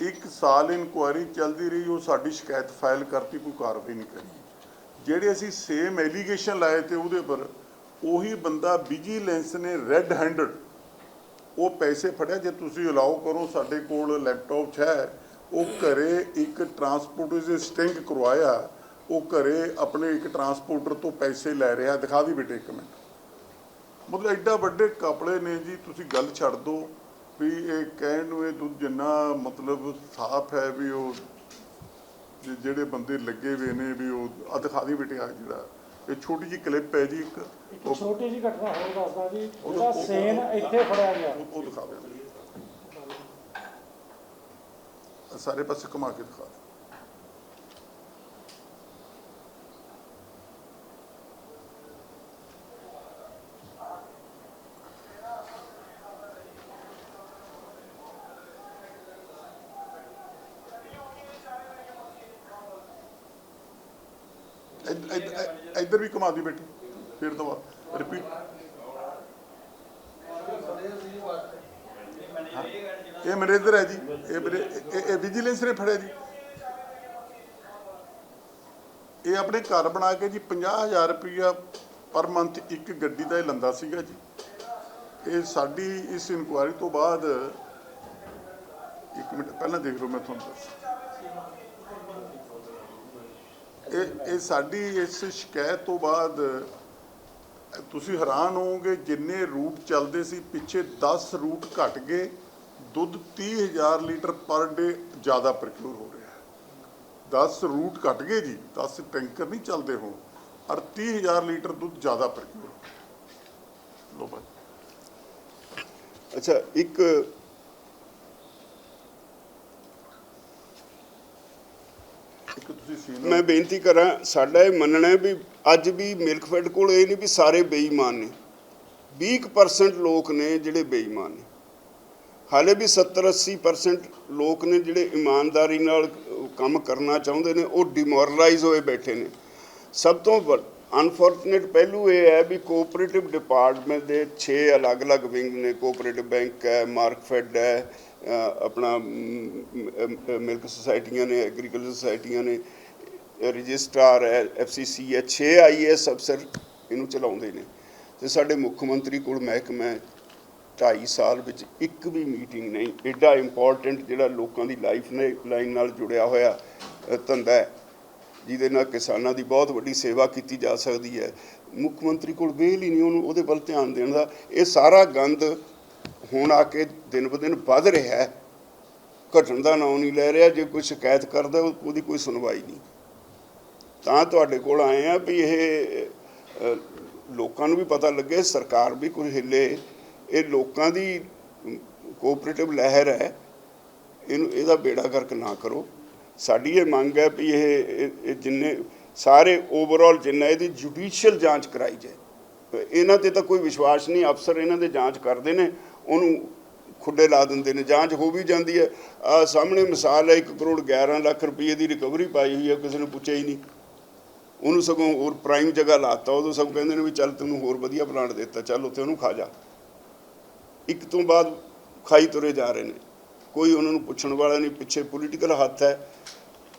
ਇੱਕ ਸਾਲ ਇਨਕੁਆਇਰੀ ਚੱਲਦੀ ਰਹੀ, ਉਹ ਸਾਡੀ ਸ਼ਿਕਾਇਤ ਫਾਈਲ ਕਰਤੀ, ਕੋਈ ਕਾਰਵਾਈ ਨਹੀਂ ਕਰੀ। ਜਿਹੜੇ ਅਸੀਂ ਸੇਮ ਐਲੀਗੇਸ਼ਨ ਲਾਏ ਤੇ ਉਹਦੇ ਪਰ ਉਹੀ ਬੰਦਾ ਵਿਜੀਲੈਂਸ ਨੇ ਰੈੱਡ ਹੈਂਡਡ ਉਹ ਪੈਸੇ ਫੜਿਆ, ਜੇ ਤੁਸੀਂ ਅਲਾਉ ਕਰੋ, ਸਾਡੇ ਕੋਲ ਲੈਪਟਾਪ ਹੈ, ਉਹ ਘਰੇ ਇੱਕ ਟਰਾਂਸਪੋਰਟ ਦੇ ਸਟਿੰਗ ਕਰਵਾਇਆ ਉਹ ਘਰੇ ਆਪਣੇ ਇੱਕ ਟਰਾਂਸਪੋਰਟਰ ਤੋਂ ਪੈਸੇ ਲੈ ਰਿਹਾ। ਦਿਖਾ ਦੀ ਬੇਟੇ ਇੱਕ ਮਿੰਟ। ਮਤਲਬ ਐਡਾ ਵੱਡੇ ਕਪੜੇ ਨੇ ਜੀ ਤੁਸੀਂ ਗੱਲ ਛੱਡ ਦਿਓ ਵੀ ਇਹ ਕਹਿਣ ਨੂੰ ਇਹ ਦੁੱਧ ਜਿੰਨਾ ਮਤਲਬ ਸਾਫ਼ ਹੈ ਵੀ ਉਹ ਜੇ ਜਿਹੜੇ ਬੰਦੇ ਲੱਗੇ ਹੋਏ ਨੇ ਵੀ ਉਹ ਆ ਦਿਖਾ ਦੀ ਬੇਟੇ ਆ ਜਿਹੜਾ। ਇਹ ਛੋਟੀ ਜਿਹੀ ਕਲਿੱਪ ਹੈ ਜੀ ਇੱਕ। ਛੋਟੀ ਜਿਹੀ ਘਟਨਾ ਹੋਰ ਦੱਸਦਾ ਜੀ ਜਿਹੜਾ ਸੇਨ ਇੱਥੇ ਫੜਿਆ ਗਿਆ। ਉਹ- ਉਹ ਦਿਖਾ ਦਿਓ ਸਾਰੇ ਪਾਸੇ ਘੁਮਾ ਕੇ ਦਿਖਾ ਦਿਓ ਇੱਧ- ਇੱਧ- ਇੱਧਰ ਵੀ ਘੁਮਾ ਦੀ ਬੇਟੀ, ਫਿਰ ਦੁਬਾਰਾ ਰਿਪੀਟ ਇਹ ਮੈਨੇਜਰ ਹੈ ਜੀ। ਇਹ ਮੇਰੇ ਇਹ- ਇਹ ਵਿਜੀਲੈਂਸ ਨੇ ਫੜਿਆ ਜੀ। ਇਹ ਆਪਣੇ ਘਰ ਬਣਾ ਕੇ ਜੀ 50000 ਰੁਪਇਆ ਪਰ ਮੰਥ ਇੱਕ ਗੱਡੀ ਦਾ ਇਹ ਲੰਦਾ ਸੀਗਾ ਜੀ। ਇਹ ਸਾਡੀ ਇਸ ਇਨਕੁਆਇਰੀ ਤੋਂ ਬਾਅਦ ਇੱਕ ਮਿੰਟ, ਪਹਿਲਾਂ ਦੇਖ ਲਓ ਮੈਂ ਤੁਹਾਨੂੰ ਦੱਸ ਇਹ ਇਹ ਸਾਡੀ ਇਸ ਸ਼ਿਕਾਇਤ ਤੋਂ ਬਾਅਦ ਤੁਸੀਂ ਹੈਰਾਨ ਹੋਵੋਗੇ, ਜਿੰਨੇ ਰੂਟ ਚੱਲਦੇ ਸੀ, ਪਿੱਛੇ 10 ਰੂਟ ਘਟ ਗਏ। ਦੁੱਧ 30000 ਲੀਟਰ ਪਰ ਡੇ ਜ਼ਿਆਦਾ ਪ੍ਰਕਿਊਰ ਹੋ ਰਿਹਾ ਹੈ। 10 ਰੂਟ ਘਟ ਗਏ ਜੀ 10 ਟੈਂਕਰ ਨਹੀਂ ਚੱਲਦੇ ਹੁਣ। ਔਰ 30000 ਲੀਟਰ ਦੁੱਧ ਜ਼ਿਆਦਾ ਪ੍ਰਕਿਊਰ ਲੋ ਬਾਈ। ਅੱਛਾ, ਇੱਕ ਇੱਕ ਤੁਸੀਂ ਸੀਨ ਮੈਂ ਬੇਨਤੀ ਕਰਾਂ, ਸਾਡਾ ਇਹ ਮੰਨਣਾ ਹੈ ਵੀ ਅੱਜ ਵੀ ਮਿਲਕਫੈਡ ਕੋਲ ਇਹ ਨਹੀਂ ਵੀ ਸਾਰੇ ਬੇਈਮਾਨ ਨੇ। 20% ਲੋਕ ਨੇ ਜਿਹੜੇ ਬੇਈਮਾਨ ਨੇ। ਹਾਲੇ ਵੀ 70-80% ਲੋਕ ਨੇ ਜਿਹੜੇ ਇਮਾਨਦਾਰੀ ਨਾਲ ਕੰਮ ਕਰਨਾ ਚਾਹੁੰਦੇ ਨੇ, ਉਹ ਡਿਮੋਰਲਾਈਜ਼ ਹੋਏ ਬੈਠੇ ਨੇ। ਸਭ ਤੋਂ ਅਨਫੋਰਚੂਨੇਟ ਪਹਿਲੂ ਇਹ ਹੈ ਵੀ ਕੋਆਪਰੇਟਿਵ ਡਿਪਾਰਟਮੈਂਟ ਦੇ 6 ਅਲੱਗ-ਅਲੱਗ ਵਿੰਗ ਨੇ। ਕੋਆਪਰੇਟਿਵ ਬੈਂਕ ਹੈ ਮਾਰਕਫੈਡ ਹੈ ਆਪਣਾ ਮਿਲਕ ਸੁਸਾਇਟੀਆਂ ਨੇ ਐਗਰੀਕਲਚਰ ਸੁਸਾਇਟੀਆਂ ਨੇ। ਰਜਿਸਟਰਾਰ ਹੈ ਐਫਸੀਸੀ ਹੈ 6 ਆਈਐਸ ਅਫਸਰ ਇਹਨੂੰ ਚਲਾਉਂਦੇ ਨੇ। ਤੇ ਸਾਡੇ ਮੁੱਖ ਮੰਤਰੀ ਕੋਲ ਮਹਿਕਮਾ ਹੈ 2.5 ਸਾਲ ਵਿੱਚ ਇੱਕ ਵੀ ਮੀਟਿੰਗ ਨਹੀਂ। ਐਡਾ ਇੰਪੋਰਟੈਂਟ ਜਿਹੜਾ ਲੋਕਾਂ ਦੀ ਲਾਈਫ ਨੇ ਲਾਈਨ ਨਾਲ ਜੁੜਿਆ ਹੋਇਆ ਧੰਦਾ ਹੈ, ਜਿਹਦੇ ਨਾਲ ਕਿਸਾਨਾਂ ਦੀ ਬਹੁਤ ਵੱਡੀ ਸੇਵਾ ਕੀਤੀ ਜਾ ਸਕਦੀ ਹੈ। ਮੁੱਖ ਮੰਤਰੀ ਕੋਲ ਵੇਲ ਹੀ ਨਹੀਂ ਉਹਨੂੰ, ਉਹਦੇ ਵੱਲ ਧਿਆਨ ਦੇਣ ਦਾ। ਇਹ ਸਾਰਾ ਗੰਦ ਹੁਣ ਆ ਕੇ ਦਿਨ ਬ ਦਿਨ ਵੱਧ ਰਿਹਾ ਹੈ। ਘਟਣ ਦਾ ਨਾਂ ਨਹੀਂ ਲੈ ਰਿਹਾ, ਜੇ ਕੋਈ ਸ਼ਿਕਾਇਤ ਕਰਦਾ, ਉਹਦੀ ਕੋਈ ਸੁਣਵਾਈ ਨਹੀਂ। ਤਾਂ ਤੁਹਾਡੇ ਕੋਲ ਆਏ ਆ ਵੀ ਇਹ ਲੋਕਾਂ ਨੂੰ ਵੀ ਪਤਾ ਲੱਗੇ, ਸਰਕਾਰ ਵੀ ਕੁਝ ਹਿੱਲੇ। ਇਹ ਲੋਕਾਂ ਦੀ ਕੋਆਪਰੇਟਿਵ ਲਹਿਰ ਹੈ। ਇਹਨੂੰ, ਇਹਦਾ ਬੇੜਾ ਗਰਕ ਨਾ ਕਰੋ। ਸਾਡੀ ਇਹ ਮੰਗ ਹੈ ਵੀ ਇਹ, ਇਹ- ਜਿੰਨੇ, ਸਾਰੇ ਓਵਰਆਲ ਜਿੰਨਾ ਇਹਦੀ ਜੁਡੀਸ਼ੀਅਲ ਜਾਂਚ ਕਰਾਈ ਜਾਏ। ਇਹਨਾਂ ਤੇ ਤਾਂ ਕੋਈ ਵਿਸ਼ਵਾਸ ਨਹੀਂ, ਅਫਸਰ ਇਹਨਾਂ ਦੇ ਜਾਂਚ ਕਰਦੇ ਨੇ, ਉਹਨੂੰ ਖੁੱਡੇ ਲਾ ਦਿੰਦੇ ਨੇ। ਜਾਂਚ ਹੋ ਵੀ ਜਾਂਦੀ ਹੈ। ਆ ਸਾਹਮਣੇ ਮਿਸਾਲ ਹੈ 1 ਕਰੋੜ 11 ਲੱਖ ਰੁਪਏ ਦੀ ਰਿਕਵਰੀ ਪਾਈ ਹੋਈ ਹੈ, ਕਿਸੇ ਨੂੰ ਪੁੱਛਿਆ ਹੀ ਨਹੀਂ। ਉਹਨੂੰ ਸਗੋਂ ਹੋਰ ਪ੍ਰਾਈਮ ਜਗ੍ਹਾ ਲਾਤਾ, ਉਦੋਂ ਸਭ ਕਹਿੰਦੇ ਨੇ ਵੀ ਚੱਲ ਤੈਨੂੰ ਹੋਰ ਵਧੀਆ ਪਲਾਂਟ ਦਿੱਤਾ, ਚੱਲ ਉੱਥੇ ਉਹਨੂੰ ਖਾ ਜਾ। ਇੱਕ ਤੋਂ ਬਾਅਦ ਖਾਈ ਤੁਰੇ ਜਾ ਰਹੇ ਨੇ। ਕੋਈ ਉਹਨਾਂ ਨੂੰ ਪੁੱਛਣ ਵਾਲਾ ਨਹੀਂ, ਪਿੱਛੇ ਪੋਲੀਟੀਕਲ ਹੱਥ ਹੈ।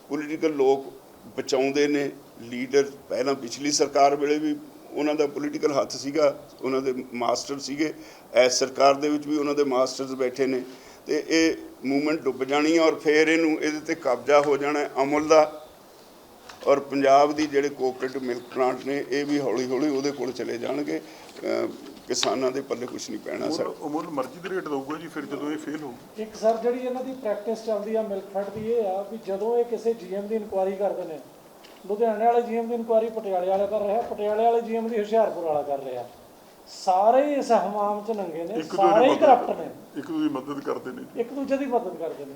ਪੋਲੀਟੀਕਲ ਲੋਕ ਬਚਾਉਂਦੇ ਨੇ ਲੀਡਰ ਪਹਿਲਾਂ ਪਿਛਲੀ ਸਰਕਾਰ ਵੇਲੇ ਵੀ ਉਹਨਾਂ ਦਾ ਪੋਲੀਟੀਕਲ ਹੱਥ ਸੀਗਾ, ਉਹਨਾਂ ਦੇ ਮਾਸਟਰ ਸੀਗੇ। ਐਸ ਸਰਕਾਰ ਦੇ ਵਿੱਚ ਵੀ ਉਹਨਾਂ ਦੇ ਮਾਸਟਰਸ ਬੈਠੇ ਨੇ। ਤੇ ਇਹ ਮੂਵਮੈਂਟ ਡੁੱਬ ਜਾਣੀ ਹੈ ਔਰ ਫਿਰ ਇਹਨੂੰ, ਇਹਦੇ ਤੇ ਕਬਜ਼ਾ ਹੋ ਜਾਣਾ ਅਮਲ ਦਾ। ਔਰ ਪੰਜਾਬ ਦੀ ਜਿਹੜੇ ਕੋਆਪਰੇਟਿਵ ਮਿਲਕ ਪਲਾਂਟ ਨੇ ਇਹ ਵੀ ਹੌਲੀ ਹੌਲੀ ਉਹਦੇ ਕੋਲ ਚਲੇ ਜਾਣਗੇ। ਕਿਸਾਨਾਂ ਦੇ ਪੱਲੇ ਕੁਝ ਨਹੀਂ ਪੈਣਾ ਸਰ। ਉਹ ਮੁੱਲ ਮਰਜ਼ੀ ਦੇ ਰੇਟ ਦਊਗਾ ਜੀ ਫਿਰ ਜਦੋਂ ਇਹ ਫੇਲ ਹੋਊ। ਇੱਕ ਸਰ ਜਿਹੜੀ ਇਹਨਾਂ ਦੀ ਪ੍ਰੈਕਟਿਸ ਚੱਲਦੀ ਆ ਮਿਲਕ ਫੈਡ ਦੀ ਇਹ ਆ ਵੀ ਜਦੋਂ ਇਹ ਕਿਸੇ ਜੀਐਮ ਦੀ ਇਨਕੁਆਇਰੀ ਕਰਦੇ ਨੇ ਲੁਧਿਆਣੇ ਵਾਲੇ ਜੀਐਮ ਦੀ ਇਨਕੁਆਇਰੀ ਪਟਿਆਲੇ ਵਾਲਾ ਕਰ ਰਿਹਾ ਪਟਿਆਲੇ ਵਾਲੇ ਜੀਐਮ ਦੀ ਹੁਸ਼ਿਆਰਪੁਰ ਵਾਲਾ ਕਰ ਰਿਹਾ। ਸਾਰੇ ਹੀ ਇਸ ਹਮਾਮ 'ਚ ਨੰਗੇ ਨੇ ਸਾਰੇ ਹੀ ਕਰਪਟ ਨੇ। ਇੱਕ ਦੂਜੇ ਦੀ ਮਦਦ ਕਰਦੇ ਨੇ ਇੱਕ ਦੂਜੇ ਦੀ ਮਦਦ ਕਰਦੇ ਨੇ।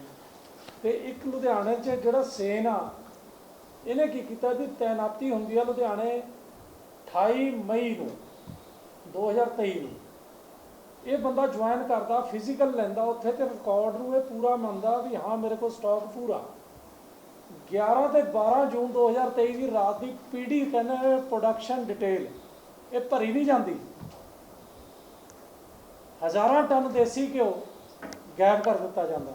ਤੇ ਇੱਕ ਲੁਧਿਆਣੇ 'ਚ ਜਿਹੜਾ ਸੇਨ ਆ ਇਹਨੇ ਕੀ ਕੀਤਾ ਜੀ? ਤੈਨਾਤੀ ਹੁੰਦੀ ਹੈ ਲੁਧਿਆਣੇ 28 ਮਈ ਨੂੰ 2023 ਨੂੰ। ਇਹ ਬੰਦਾ ਜੁਆਇਨ ਕਰਦਾ ਫਿਜ਼ੀਕਲ ਲੈਂਦਾ, ਉੱਥੇ ਤੇ ਰਿਕਾਰਡ ਨੂੰ ਇਹ ਪੂਰਾ ਮੰਨਦਾ ਵੀ ਹਾਂ, ਮੇਰੇ ਕੋਲ ਸਟਾਕ ਪੂਰਾ। 11 ਤੇ 12 ਜੂਨ 2023 ਦੀ ਰਾਤ ਦੀ ਪੀਡੀ ਕਹਿੰਦੇ ਪ੍ਰੋਡਕਸ਼ਨ ਡਿਟੇਲ ਇਹ ਭਰੀ ਨਹੀਂ ਜਾਂਦੀ। ਹਜ਼ਾਰਾਂ ਟਨ ਦੇਸੀ ਘਿਓ ਗਾਇਬ ਕਰ ਦਿੱਤਾ ਜਾਂਦਾ।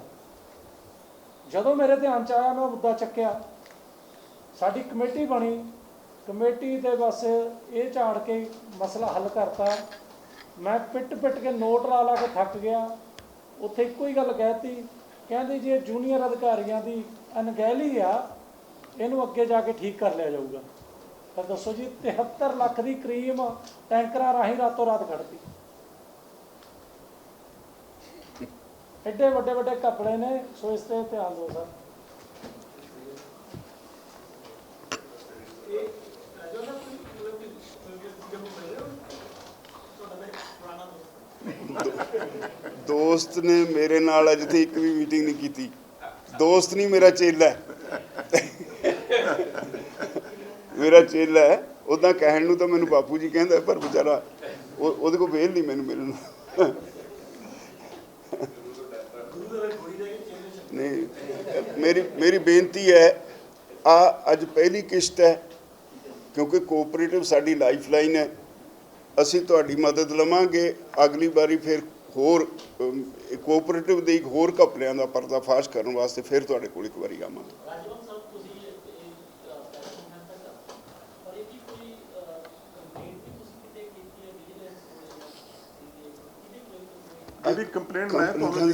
ਜਦੋਂ ਮੇਰੇ ਧਿਆਨ ਚ ਆਇਆ, ਮੈਂ ਮੁੱਦਾ ਚੱਕਿਆ। ਸਾਡੀ ਕਮੇਟੀ ਬਣੀ। ਕਮੇਟੀ ਦੇ ਬਸ ਇਹ ਝਾੜ ਕੇ ਮਸਲਾ ਹੱਲ ਕਰਤਾ। ਮੈਂ ਪਿੱਟ ਪਿੱਟ ਕੇ ਨੋਟ ਲਾ ਲਾ ਕੇ ਥੱਕ ਗਿਆ। ਉੱਥੇ ਇੱਕੋ ਹੀ ਗੱਲ ਕਹਿਤੀ। ਕਹਿੰਦੇ ਜੇ ਜੂਨੀਅਰ ਅਧਿਕਾਰੀਆਂ ਦੀ ਅਣਗਹਿਲੀ ਆ, ਇਹਨੂੰ ਅੱਗੇ ਜਾ ਕੇ ਠੀਕ ਕਰ ਲਿਆ ਜਾਊਗਾ। ਤਾਂ ਦੱਸੋ ਜੀ 73 ਲੱਖ ਦੀ ਕਰੀਮ ਟੈਂਕਰਾਂ ਰਾਹੀਂ ਰਾਤੋਂ ਰਾਤ ਖੜਦੀ ਐਡੇ ਵੱਡੇ ਵੱਡੇ ਕੱਪੜੇ ਨੇ, ਸੋ ਇਸ ਤੇ ਧਿਆਨ ਦਿਓ ਸਰ। ਦੋਸਤ ਨੇ ਮੇਰੇ ਨਾਲ ਅਜੇ ਤੇ ਇੱਕ ਵੀ ਮੀਟਿੰਗ ਨਹੀਂ ਕੀਤੀ। ਦੋਸਤ ਨਹੀਂ, ਮੇਰਾ ਚੇਲਾ ਮੇਰਾ ਚੇਲਾ ਹੈ। ਉਦਾਂ ਕਹਿਣ ਨੂੰ ਤਾਂ ਮੈਨੂੰ ਬਾਪੂ ਜੀ ਕਹਿੰਦਾ, ਪਰ ਵਿਚਾਰਾ ਉਹ- ਉਹਦੇ ਕੋਲ ਵੇਲ ਨਹੀਂ ਮੈਨੂੰ ਮਿਲਣ ਨਹੀਂ, ਮੇਰੀ ਮੇਰੀ ਬੇਨਤੀ ਹੈ, ਆ ਅੱਜ ਪਹਿਲੀ ਕਿਸ਼ਤ ਹੈ, ਕਿਉਂਕਿ ਕੋਆਪਰੇਟਿਵ ਸਾਡੀ ਲਾਈਫਲਾਈਨ ਹੈ। ਅਸੀਂ ਤੁਹਾਡੀ ਮਦਦ ਲਵਾਂਗੇ, ਅਗਲੀ ਵਾਰੀ ਫਿਰ ਹੋਰ ਕੋਆਪਰੇਟਿਵ ਦੇ ਇੱਕ ਹੋਰ ਘਪਲਿਆਂ ਦਾ ਪਰਦਾਫਾਸ਼ ਕਰਨ ਵਾਸਤੇ ਫਿਰ ਤੁਹਾਡੇ ਕੋਲ ਇੱਕ ਵਾਰੀ ਆਵਾਂਗੇ। ਰਾਜਵੰਤ ਸਾਹਿਬ ਤੁਸੀਂ ਇਹ ਇਹ ਸਪੈਸ਼ਲ ਮੈਂ ਤੱਕ ਪਰ ਇਹ ਕੀ ਕੋਈ ਕੰਪਲੇਂਟ ਤੁਹਾਨੂੰ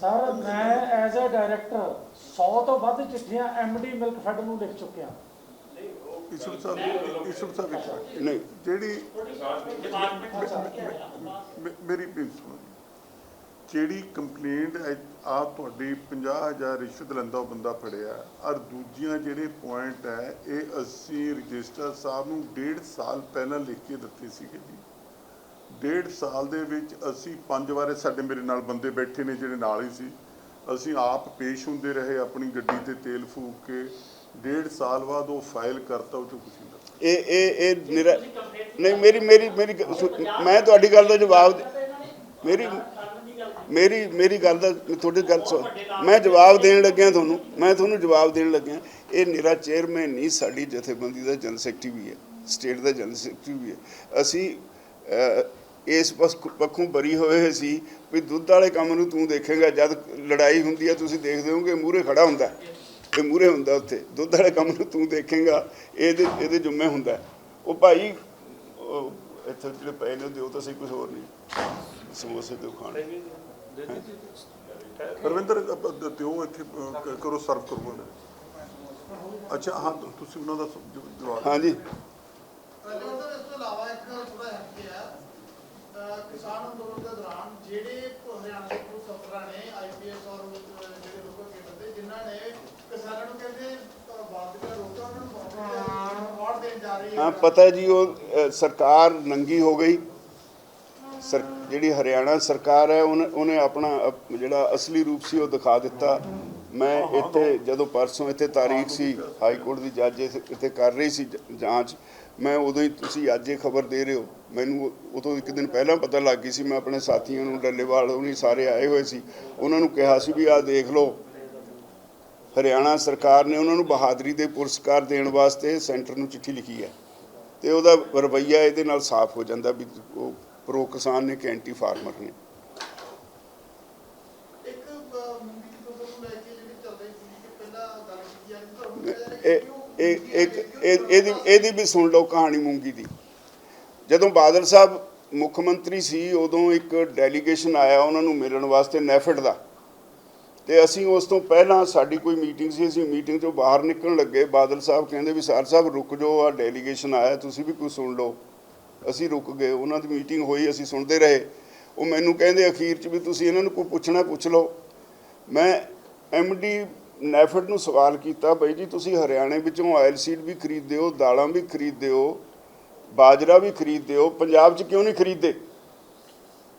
ਸਰ ਮੈਂ ਐਜ਼ ਅ ਡਾਇਰੈਕਟਰ 100 ਤੋਂ ਵੱਧ ਚਿੱਠੀਆਂ ਐਮਡੀ ਮਿਲਕ ਫੈਡ ਨੂੰ ਲਿਖ ਚੁੱਕਿਆ। ਈਸ਼ਵਰ ਸਾਹਿਬ ਈਸ਼ਵਰ ਸਾਹਿਬ ਇੱਕ। ਨਹੀਂ। ਜਿਹੜੀ ਮੇਰੀ ਬੇਨਤੀ ਸੁਣੋ। ਜਿਹੜੀ ਕੰਪਲੇਂਟ ਆ ਤੁਹਾਡੀ 50000 ਰਿਸ਼ਵਤ ਲੈਂਦਾ ਉਹ ਬੰਦਾ ਫੜਿਆ। ਔਰ ਦੂਜੀਆਂ ਜਿਹੜੇ ਪੁਆਇੰਟ ਹੈ ਇਹ ਅਸੀਂ ਰਜਿਸਟਰ ਸਾਹਿਬ ਨੂੰ ਡੇਢ ਸਾਲ ਪਹਿਲਾਂ ਲਿਖ ਕੇ ਦਿੱਤੇ ਸੀਗੇ ਜੀ। ਡੇਢ ਸਾਲ ਦੇ ਵਿੱਚ ਅਸੀਂ ਪੰਜ ਵਾਰੇ ਸਾਡੇ ਮੇਰੇ ਨਾਲ ਬੰਦੇ ਬੈਠੇ ਨੇ ਜਿਹੜੇ ਨਾਲ ਹੀ ਸੀ। ਅਸੀਂ ਆਪ ਪੇਸ਼ ਹੁੰਦੇ ਰਹੇ ਆਪਣੀ ਗੱਡੀ ਤੇ ਤੇਲ ਫੂਕ ਕੇ। ਡੇਢ ਸਾਲ ਬਾਅਦ ਉਹ ਫਾਈਲ ਕਰਤਾ ਉਹ ਚੋਂ ਕੁਝ ਨਹੀਂ ਲੱਗਾ ਇਹ ਇਹ ਇਹ ਨਿਰਾ ਨਹੀਂ ਮੇਰੀ ਮੇਰੀ ਮੇਰੀ ਗ- ਸੁ- ਮੈਂ ਤੁਹਾਡੀ ਗੱਲ ਦਾ ਜਵਾਬ ਦੇ- ਮੇਰੀ ਮੇਰੀ ਮੇਰੀ ਗੱਲ ਦਾ ਤੁਹਾਡੀ ਗੱਲ ਸੁਣ ਮੈਂ ਜਵਾਬ ਦੇਣ ਲੱਗਿਆ ਤੁਹਾਨੂੰ ਮੈਂ ਤੁਹਾਨੂੰ ਜਵਾਬ ਦੇਣ ਲੱਗਿਆ ਇਹ ਨਿਰਾ ਚੇਅਰਮੈਨ ਨਹੀਂ ਸਾਡੀ ਜਥੇਬੰਦੀ ਦਾ ਜਨਰਲ ਸੈਕਟਰੀ ਵੀ ਹੈ ਸਟੇਟ ਦਾ ਜਨਰਲ ਸੈਕਟਰੀ ਵੀ ਹੈ ਅਸੀਂ ਅਹ, ਇਸ ਪਸ- ਪੱਖੋਂ ਬਰੀ ਹੋਏ ਸੀ ਵੀ ਦੁੱਧ ਵਾਲੇ ਕੰਮ ਨੂੰ ਤੂੰ ਦੇਖੇਗਾ ਜਦ ਲੜਾਈ ਹੁੰਦੀ ਹੈ ਤੁਸੀਂ ਦੇਖਦੇ ਹੋਗੇ ਮੂਹਰੇ ਖੜਾ ਹੁੰਦਾ ਹੈ। ਇਹ ਮੂਹਰੇ ਹੁੰਦਾ ਉੱਥੇ। ਦੁੱਧ ਵਾਲੇ ਕੰਮ ਨੂੰ ਤੂੰ ਦੇਖੇਗਾ ਇਹਦੇ ਇਹਦੇ ਜੁੰਮੇ ਹੁੰਦਾ। ਉਹ ਭਾਈ ਇੱਥੇ ਜਿਹੜੇ ਪਏ ਨੇ ਦਿਓ ਤਾਂ ਸਹੀ ਕੁਝ ਹੋਰ ਨਹੀਂ। ਸਮੋਸੇ ਦਿਓ ਖਾਣ। ਰਵਿੰਦਰ ਅ- ਅ- ਦਿਓ ਇੱਥੇ ਕਰੋ ਸਰਵ ਕਰੋ। ਅੱਛਾ ਹਾਂ ਤੁ- ਤੁਸੀਂ ਉਹਨਾਂ ਦਾ ਜਵਾਬ ਹਾਂਜੀ। ਰਾਜਵੰਤ ਸਾਹਿਬ ਇਸ ਤੋਂ ਇਲਾਵਾ ਇੱਕ ਥੋੜਾ ਹਟਕੇ ਆ। ਅਹ ਕਿਸਾਨ ਅੰਦੋਲਨ ਦੇ ਦੌਰਾਨ ਜਿਹੜੇ ਹਰਿਆਣਾ ਦੇ ਅਫਸਰਾਂ ਨੇ ਆਈਪੀਐਸ ਔਰ ਜਿਹੜੇ ਲੋਕਲ ਕੇਡਰ ਦੇ ਜਿਨ੍ਹਾਂ ਨੇ ਕਿਸਾਨਾਂ ਨੂੰ ਕਹਿੰਦੇ ਬਾਤ ਦਾ ਰੋਕਾ ਉਹਨਾਂ ਨੂੰ ਅਵਾਰਡ ਦੇਣ ਜਾ ਰਹੀ ਹੈ ਹਾਂ ਪਤਾ ਜੀ ਉਹ ਸਰਕਾਰ ਨੰਗੀ ਹੋ ਗਈ। ਸਰ ਜਿਹੜੀ ਹਰਿਆਣਾ ਸਰਕਾਰ ਹੈ ਉਹਨੇ ਆਪਣਾ ਜਿਹੜਾ ਅਸਲੀ ਰੂਪ ਸੀ ਉਹ ਦਿਖਾ ਦਿੱਤਾ। ਮੈਂ ਇੱਥੇ ਜਦੋਂ ਪਰਸੋਂ ਇੱਥੇ ਤਾਰੀਖ ਸੀ ਹਾਈ ਕੋਰਟ ਦੀ ਜੱਜ ਇੱਥੇ ਕਰ ਰਹੀ ਸੀ ਜਾਂਚ ਮੈਂ ਉਦੋਂ ਹੀ ਤੁਸੀਂ ਅੱਜ ਇਹ ਖਬਰ ਦੇ ਰਹੇ ਹੋ। ਮੈਨੂੰ ਉਦੋਂ ਇੱਕ ਦਿਨ ਪਹਿਲਾਂ ਪਤਾ ਲੱਗ ਗਈ ਸੀ ਮੈਂ ਆਪਣੇ ਸਾਥੀਆਂ ਨੂੰ ਡੱਲੇਵਾਲ ਉਹਨੀ ਸਾਰੇ ਆਏ ਹੋਏ ਸੀ। ਉਹਨਾਂ ਨੂੰ ਕਿਹਾ ਸੀ ਵੀ ਆਹ ਦੇਖ ਲਓ ਹਰਿਆਣਾ ਸਰਕਾਰ ਨੇ ਉਹਨਾਂ ਨੂੰ ਬਹਾਦਰੀ ਦੇ ਪੁਰਸਕਾਰ ਦੇਣ ਵਾਸਤੇ ਸੈਂਟਰ ਨੂੰ ਚਿੱਠੀ ਲਿਖੀ ਹੈ ਤੇ ਉਹਦਾ ਰਵੱਈਆ ਇਹਦੇ ਨਾਲ ਸਾਫ਼ ਹੋ ਜਾਂਦਾ ਵੀ ਉਹ ਪ੍ਰੋ ਕਿਸਾਨ ਨੇ ਕਿ ਐਂਟੀ ਫਾਰਮਰ ਨੇ। ਇਹ ਇਹਦੀ ਇਹਦੀ ਵੀ ਸੁਣ ਲਓ ਕਹਾਣੀ ਮੂੰਗੀ ਦੀ। ਜਦੋਂ ਬਾਦਲ ਸਾਹਿਬ ਮੁੱਖ ਮੰਤਰੀ ਸੀ ਉਦੋਂ ਇੱਕ ਡੈਲੀਗੇਸ਼ਨ ਆਇਆ ਉਹਨਾਂ ਨੂੰ ਮਿਲਣ ਵਾਸਤੇ ਨੈਫਡ ਦਾ। ਤੇ ਅਸੀਂ ਉਸ ਤੋਂ ਪਹਿਲਾਂ ਸਾਡੀ ਕੋਈ ਮੀਟਿੰਗ ਸੀ, ਅਸੀਂ ਮੀਟਿੰਗ ਤੋਂ ਬਾਹਰ ਨਿਕਲਣ ਲੱਗੇ। ਬਾਦਲ ਸਾਹਿਬ ਕਹਿੰਦੇ ਵੀ, ਸਰ ਸਾਹਿਬ ਰੁਕ ਜਾਓ ਆ ਡੈਲੀਗੇਸ਼ਨ ਆਇਆ, ਤੁਸੀਂ ਵੀ ਕੁਝ ਸੁਣ ਲਓ। ਅਸੀਂ ਰੁਕ ਗਏ, ਉਹਨਾਂ ਦੀ ਮੀਟਿੰਗ ਹੋਈ, ਅਸੀਂ ਸੁਣਦੇ ਰਹੇ। ਉਹ ਮੈਨੂੰ ਕਹਿੰਦੇ ਅਖੀਰ 'ਚ ਵੀ ਤੁਸੀਂ ਇਹਨਾਂ ਨੂੰ ਕੋਈ ਪੁੱਛਣਾ ਪੁੱਛ ਲਓ। ਮੈਂ ਐਮਡੀ ਨੈਫਡ ਨੂੰ ਸਵਾਲ ਕੀਤਾ, ਬਈ ਜੀ ਤੁਸੀਂ ਹਰਿਆਣੇ ਵਿੱਚੋਂ ਆਇਲ ਸੀਡ ਵੀ ਖਰੀਦਦੇ ਹੋ, ਦਾਲਾਂ ਵੀ ਖਰੀਦਦੇ ਹੋ, ਬਾਜਰਾ ਵੀ ਖਰੀਦਦੇ ਹੋ, ਪੰਜਾਬ 'ਚ ਕਿਉਂ ਨਹੀਂ ਖਰੀਦਦੇ?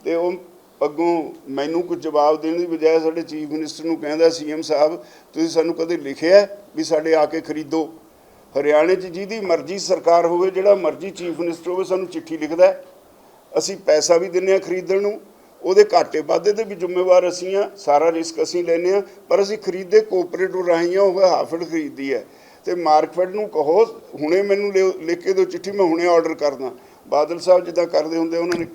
ਤੇ ਉਹ ਅੱਗੋਂ ਮੈਨੂੰ ਕੁਝ ਜਵਾਬ ਦੇਣ ਦੀ ਬਜਾਏ ਸਾਡੇ ਚੀਫ ਮਿਨਿਸਟਰ ਨੂੰ ਕਹਿੰਦਾ, ਸੀਐਮ ਸਾਹਿਬ, ਤੁਸੀਂ ਸਾਨੂੰ ਕਦੇ ਲਿਖਿਆ ਵੀ ਸਾਡੇ ਆ ਕੇ ਖਰੀਦੋ? ਹਰਿਆਣੇ 'ਚ ਜਿਹਦੀ ਮਰਜ਼ੀ ਸਰਕਾਰ ਹੋਵੇ, ਜਿਹੜਾ ਮਰਜ਼ੀ ਚੀਫ ਮਿਨਿਸਟਰ ਹੋਵੇ, ਸਾਨੂੰ ਚਿੱਠੀ ਲਿਖਦਾ ਅਸੀਂ ਪੈਸਾ ਵੀ ਦਿੰਨੇ ਆ ਖਰੀਦਣ ਨੂੰ। ਉਹਦੇ ਘਾਟੇ ਵਾਧੇ 'ਤੇ ਵੀ ਜ਼ਿੰਮੇਵਾਰ ਅਸੀਂ ਆ ਸਾਰਾ ਰਿਸਕ ਅਸੀਂ ਲੈਨੇ ਆ ਪਰ ਅਸੀਂ ਖਰੀਦਦੇ ਕੋਆਪਰੇਟਿਵ ਰਾਹੀਂ ਆ, ਉਹ ਹਾਫੜ ਖਰੀਦਦੀ ਹੈ। ਤੇ ਮਾਰਕਫੈਡ ਨੂੰ ਕਹੋ, ਹੁਣੇ ਮੈਨੂੰ ਲਿਓ- ਲਿਖ ਕੇ ਦਿਓ ਚਿੱਠੀ, ਮੈਂ ਹੁਣੇ ਆਰਡਰ ਕਰਦਾ। ਬਾਦਲ ਸਾਹਿਬ ਜਿੱਦਾਂ ਕਰਦੇ ਹੁੰਦੇ, ਉਹਨਾਂ ਨੇ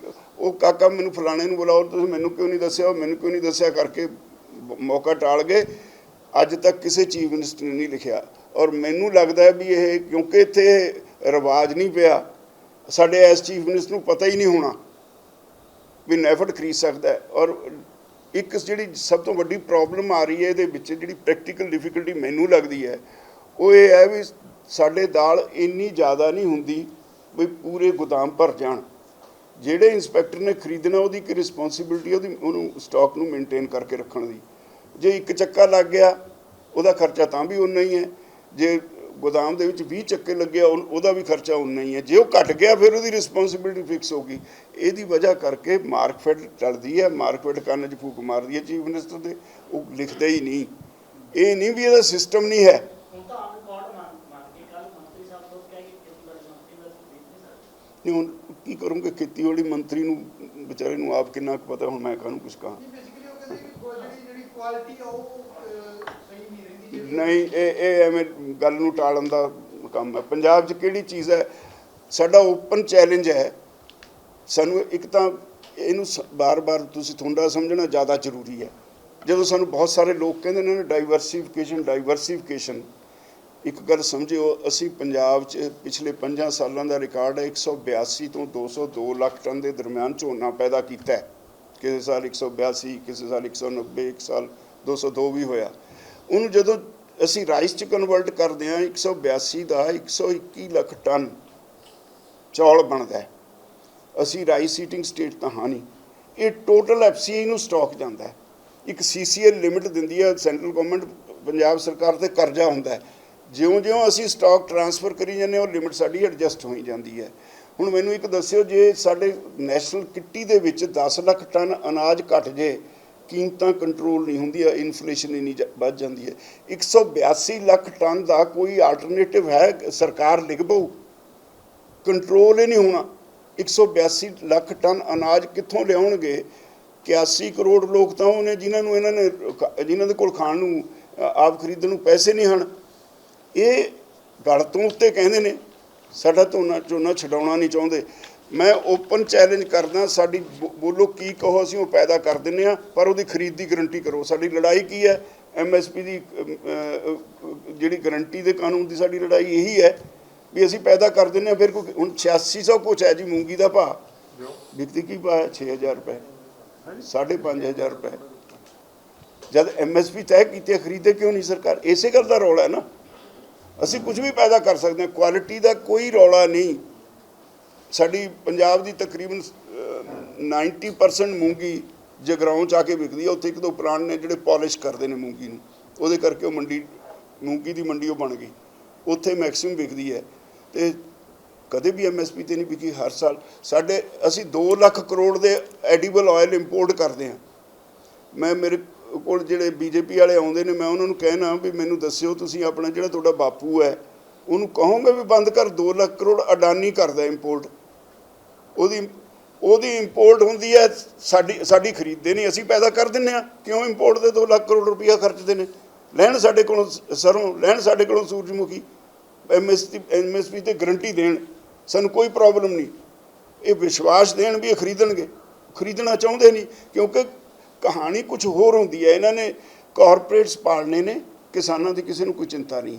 ਉਹ ਕਾਕਾ ਮੈਨੂੰ ਫਲਾਣੇ ਨੂੰ ਬੁਲਾਓ, ਤੁਸੀਂ ਮੈਨੂੰ ਕਿਉਂ ਨਹੀਂ ਦੱਸਿਆ? ਉਹ ਮੈਨੂੰ ਕਿਉਂ ਨਹੀਂ ਦੱਸਿਆ? ਕਰਕੇ ਮੌਕਾ ਟਾਲ ਗਏ। ਅੱਜ ਤੱਕ ਕਿਸੇ ਚੀਫ ਮਿਨਿਸਟਰ ਨੇ ਨਹੀਂ ਲਿਖਿਆ। ਔਰ ਮੈਨੂੰ ਲੱਗਦਾ ਹੈ ਵੀ ਇਹ ਕਿਉਂਕਿ ਇੱਥੇ ਰਿਵਾਜ ਨਹੀਂ ਪਿਆ, ਸਾਡੇ ਐਸ ਚੀਫ ਮਿਨਿਸਟਰ ਨੂੰ ਪਤਾ ਹੀ ਨਹੀਂ ਹੋਣਾ ਵੀ ਨੈਫਟ ਖਰੀਦ ਸਕਦਾ ਔਰ ਇੱਕ ਜਿਹੜੀ ਸਭ ਤੋਂ ਵੱਡੀ ਪ੍ਰੋਬਲਮ ਆ ਰਹੀ ਹੈ, ਇਹਦੇ ਵਿੱਚ ਜਿਹੜੀ ਪ੍ਰੈਕਟੀਕਲ ਡਿਫਿਕਲਟੀ ਮੈਨੂੰ ਲੱਗਦੀ ਹੈ, ਉਹ ਇਹ ਹੈ ਵੀ ਸਾਡੇ ਦਾਲ ਇੰਨੀ ਜ਼ਿਆਦਾ ਨਹੀਂ ਹੁੰਦੀ ਵੀ ਪੂਰੇ ਗੋਦਾਮ ਭਰ ਜਾਣ। ਜਿਹੜੇ ਇੰਸਪੈਕਟਰ ਨੇ ਖਰੀਦਣਾ, ਉਹਦੀ ਇੱਕ ਰਿਸਪੌਂਸਿਬਿਲਟੀ ਉਹਦੀ, ਉਹਨੂੰ ਸਟਾਕ ਨੂੰ ਮੇਨਟੇਨ ਕਰਕੇ ਰੱਖਣ ਦੀ। ਜੇ ਇੱਕ ਚੱਕਾ ਲੱਗ ਗਿਆ, ਉਹਦਾ ਖਰਚਾ ਤਾਂ ਵੀ ਉਨਾ ਹੀ ਹੈ। ਜੇ ਗੋਦਾਮ ਦੇ ਵਿੱਚ 20 ਚੱਕੇ ਲੱਗਿਆ ਉਹ- ਉਹਦਾ ਵੀ ਖਰਚਾ ਉਨਾ ਹੀ ਹੈ। ਜੇ ਉਹ ਘਟ ਗਿਆ, ਫਿਰ ਉਹਦੀ ਰਿਸਪੌਂਸਿਬਿਲਟੀ ਫਿਕਸ ਹੋਗੀ ਇਹਦੀ ਵਜ੍ਹਾ ਕਰਕੇ ਮਾਰਕਫੈਟ ਚੱਲਦੀ ਹੈ, ਮਾਰਕਫੈਡ ਕੰਨ 'ਚ ਫੂਕ ਮਾਰਦੀ ਹੈ, ਚੀਫ ਮਿਨਿਸਟਰ ਦੇ, ਉਹ ਲਿਖਦੇ ਹੀ ਨਹੀਂ। ਇਹ ਨਹੀਂ ਵੀ ਇਹਦਾ ਸਿਸਟਮ ਨਹੀਂ ਹੈ ਹੁਣ ਤਾਂ ਆਨ ਰਿਕਾਰਡ ਮੰਨ ਮੰਨ ਕੇ ਕੱਲ ਮੰਤਰੀ ਸਾਹਿਬ ਲੋਕ ਕਹਿ ਕੇ ਖੇਤੀਬਾੜੀ ਮੰਤਰੀ ਦਾ ਖਰੀਦ ਨਹੀਂ ਸਕਦੇ ਨਹੀਂ ਹੁਣ ਕੀ ਕਰੂੰਗੇ? ਖੇਤੀਬਾੜੀ ਮੰਤਰੀ ਨੂੰ ਵਿਚਾਰੇ ਨੂੰ ਆਪ ਕਿੰਨਾ ਕੁ ਪਤਾ ਹੁਣ ਮੈਂ ਕਾਹਨੂੰ ਕੁਝ ਕਹਾਂ। ਨਹੀਂ ਇਹ ਇਹ ਐਵੇਂ ਗੱਲ ਨੂੰ ਟਾਲਣ ਦਾ ਕੰਮ ਹੈ। ਪੰਜਾਬ 'ਚ ਕਿਹੜੀ ਚੀਜ਼ ਹੈ? ਸਾਡਾ ਓਪਨ ਚੈਲੰਜ ਹੈ। ਸਾਨੂੰ ਇੱਕ ਤਾਂ ਇਹਨੂੰ ਬਾਰ-ਬਾਰ ਤੁਸੀਂ ਤੁਹਾਡਾ ਸਮਝਣਾ ਜ਼ਿਆਦਾ ਜ਼ਰੂਰੀ ਹੈ। ਜਦੋਂ ਸਾਨੂੰ ਬਹੁਤ ਸਾਰੇ ਲੋਕ ਕਹਿੰਦੇ ਨੇ ਡਾਈਵਰਸਿਫਿਕੇਸ਼ਨ ਡਾਈਵਰਸਿਫਿਕੇਸ਼ਨ ਇੱਕ ਗੱਲ ਸਮਝਿਓ, ਅਸੀਂ ਪੰਜਾਬ 'ਚ ਪਿਛਲੇ 5 ਸਾਲਾਂ ਦਾ ਰਿਕਾਰਡ ਹੈ 182 ਤੋਂ 202 ਲੱਖ ਟਨ ਦੇ ਦਰਮਿਆਨ ਝੋਨਾ ਪੈਦਾ ਕੀਤਾ ਹੈ। ਕਿਸੇ ਸਾਲ 182 ਕਿਸੇ ਸਾਲ 190 ਇੱਕ ਸਾਲ 202 ਵੀ ਹੋਇਆ। ਉਹਨੂੰ ਜਦੋਂ ਅਸੀਂ ਰਾਈਸ 'ਚ ਕਨਵਰਟ ਕਰਦੇ ਹਾਂ 182 ਦਾ 121 ਲੱਖ ਟਨ ਚੌਲ ਬਣਦਾ ਹੈ। ਅਸੀਂ ਰਾਈਸ ਸੀਟਿੰਗ ਸਟੇਟ ਤਾਂ ਹਾਂ ਨਹੀਂ। ਇਹ ਟੋਟਲ ਐਫਸੀਆਈ ਨੂੰ ਸਟਾਕ ਜਾਂਦਾ ਹੈ। ਇੱਕ ਸੀਸੀਐਲ ਲਿਮਿਟ ਦਿੰਦੀ ਹੈ, ਸੈਂਟਰਲ ਗਵਰਨਮੈਂਟ ਪੰਜਾਬ ਸਰਕਾਰ ਤੇ ਕਰਜ਼ਾ ਹੁੰਦਾ ਹੈ। ਜਿਉਂ-ਜਿਉਂ ਅਸੀਂ ਸਟਾਕ ਟਰਾਂਸਫਰ ਕਰੀ ਜਾਂਦੇ ਹਾਂ, ਉਹ ਲਿਮਿਟ ਸਾਡੀ ਐਡਜਸਟ ਹੋਈ ਜਾਂਦੀ ਹੈ। ਹੁਣ ਮੈਨੂੰ ਇੱਕ ਦੱਸਿਓ, ਜੇ ਸਾਡੇ ਨੈਸ਼ਨਲ ਕਿੱਟੀ ਦੇ ਵਿੱਚ 10 ਲੱਖ ਟਨ ਅਨਾਜ ਘਟ ਜੇ, ਕੀਮਤਾਂ ਕੰਟਰੋਲ ਨਹੀਂ ਹੁੰਦੀਆਂ ਇਨਫਲੇਸ਼ਨ ਇੰਨੀ ਜ- ਵੱਧ ਜਾਂਦੀ ਹੈ। 182 ਲੱਖ ਟਨ ਦਾ ਕੋਈ ਆਲਟਰਨੇਟਿਵ ਹੈ, ਸਰਕਾਰ ਲਿਖ ਪਊ ਕੰਟਰੋਲ ਹੀ ਨਹੀਂ ਹੋਣਾ। 182 ਲੱਖ ਟਨ ਅਨਾਜ ਕਿੱਥੋਂ ਲਿਆਉਣਗੇ? 81 ਕਰੋੜ ਲੋਕ ਤਾਂ ਉਹਨੇ ਜਿਨ੍ਹਾਂ ਨੂੰ ਇਹਨਾਂ ਨੇ ਖ- ਜਿਨ੍ਹਾਂ ਦੇ ਕੋਲ ਖਾਣ ਨੂੰ ਆਪ ਖਰੀਦਣ ਨੂੰ ਪੈਸੇ ਨਹੀਂ ਹਨ। ਇਹ ਗਲ ਤੋਂ ਉੱਤੇ ਕਹਿੰਦੇ ਨੇ ਸਾਡਾ ਝੋਨਾ ਝੋਨਾ ਛਡਾਉਣਾ ਨਹੀਂ ਚਾਹੁੰਦੇ। ਮੈਂ ਓਪਨ ਚੈਲੰਜ ਕਰਦਾ ਸਾਡੀ ਬੋ- ਬੋਲੋ ਕੀ ਕਹੋ ਅਸੀਂ ਉਹ ਪੈਦਾ ਕਰ ਦਿੰਨੇ ਆ ਪਰ ਉਹਦੀ ਖਰੀਦ ਦੀ ਗਰੰਟੀ ਕਰੋ। ਸਾਡੀ ਲੜਾਈ ਕੀ ਹੈ? ਐਮਐਸਪੀ ਦੀ ਅਮ, ਅ, ਜਿਹੜੀ ਗਰੰਟੀ ਦੇ ਕਾਨੂੰਨ ਦੀ ਸਾਡੀ ਲੜਾਈ ਇਹੀ ਹੈ ਵੀ ਅਸੀਂ ਪੈਦਾ ਕਰ ਦਿੰਨੇ ਆ ਫਿਰ ਕੋਈ ਹੁਣ 8600 ਕੁਛ ਹੈ ਜੀ ਮੂੰਗੀ ਦਾ ਭਾਅ। ਵਿਕਦੀ ਕੀ ਭਾਅ ਹੈ? 6000 ਰੁਪਏ। 5500 ਰੁਪਏ। ਜਦ ਐਮਐਸਪੀ ਤੈਅ ਕੀਤੀ ਹੈ, ਖਰੀਦੇ ਕਿਉਂ ਨਹੀਂ ਸਰਕਾਰ? ਇਸੇ ਗੱਲ ਦਾ ਰੌਲਾ ਹੈ ਨਾ। ਅਸੀਂ ਕੁਝ ਵੀ ਪੈਦਾ ਕਰ ਸਕਦੇ ਹਾਂ ਕੁਆਲਿਟੀ ਦਾ ਕੋਈ ਰੌਲਾ ਨਹੀਂ। ਸਾਡੀ ਪੰਜਾਬ ਦੀ ਤਕਰੀਬਨ ਅਹ, 90% ਮੂੰਗੀ ਜਗਰਾਉਂ ਚ ਆ ਕੇ ਵਿਕਦੀ ਹੈ ਉੱਥੇ ਇੱਕ ਦੋ ਪਲਾਂਟ ਨੇ ਜਿਹੜੇ ਪਾਲਿਸ਼ ਕਰਦੇ ਨੇ ਮੂੰਗੀ ਨੂੰ। ਉਹਦੇ ਕਰਕੇ ਉਹ ਮੰਡੀ ਮੂੰਗੀ ਦੀ ਮੰਡੀ ਉਹ ਬਣ ਗਈ। ਉੱਥੇ ਮੈਕਸਿਮਮ ਵਿਕਦੀ ਹੈ। ਤੇ ਕਦੇ ਵੀ ਐਮਐਸਪੀ ਤੇ ਨਹੀਂ ਵਿਕੀ ਹਰ ਸਾਲ ਸਾਡੇ ਅਸੀਂ 2 ਲੱਖ ਕਰੋੜ ਦੇ ਐਡੀਬਲ ਆਇਲ ਇੰਪੋਰਟ ਕਰਦੇ ਹਾਂ। ਮੈਂ ਮੇਰੇ ਕੋਲ ਜਿਹੜੇ ਬੀਜੇਪੀ ਵਾਲੇ ਆਉਂਦੇ ਨੇ, ਮੈਂ ਉਹਨਾਂ ਨੂੰ ਕਹਿਣਾ ਵੀ ਮੈਨੂੰ ਦੱਸਿਓ ਤੁਸੀਂ ਆਪਣਾ ਜਿਹੜਾ ਤੁਹਾਡਾ ਬਾਪੂ ਹੈ, ਉਹਨੂੰ ਕਹੋਗੇ ਵੀ ਬੰਦ ਕਰ 2 ਲੱਖ ਕਰੋੜ ਅਡਾਨੀ ਕਰਦਾ ਇੰਪੋਰਟ ਉਹਦੀ ਉਹਦੀ ਇੰਪੋਰਟ ਹੁੰਦੀ ਹੈ, ਸਾਡੀ ਸਾਡੀ ਖਰੀਦਦੇ ਨਹੀਂ, ਅਸੀਂ ਪੈਦਾ ਕਰ ਦਿੰਨੇ ਆ ਕਿਉਂ ਇੰਪੋਰਟ ਦੇ 2 ਲੱਖ ਕਰੋੜ ਰੁਪਈਆ ਖਰਚਦੇ ਨੇ? ਲੈਣ ਸਾਡੇ ਕੋਲੋਂ ਸਰੋਂ, ਲੈਣ ਸਾਡੇ ਕੋਲੋਂ ਸੂਰਜਮੁਖੀ ਐਮਐਸਪੀ ਐਮਐਸਪੀ ਤੇ ਗਰੰਟੀ ਦੇਣ, ਸਾਨੂੰ ਕੋਈ ਪ੍ਰੋਬਲਮ ਨਹੀਂ। ਇਹ ਵਿਸ਼ਵਾਸ ਦੇਣ ਵੀ ਇਹ ਖਰੀਦਣਗੇ। ਖਰੀਦਣਾ ਚਾਹੁੰਦੇ ਨਹੀਂ, ਕਿਉਂਕਿ ਕਹਾਣੀ ਕੁਝ ਹੋਰ ਹੁੰਦੀ ਹੈ। ਇਹਨਾਂ ਨੇ ਕਾਰਪੋਰੇਟਸ ਪਾਲਣੇ ਨੇ। ਕਿਸਾਨਾਂ ਦੀ ਕਿਸੇ ਨੂੰ ਕੋਈ ਚਿੰਤਾ ਨਹੀਂ।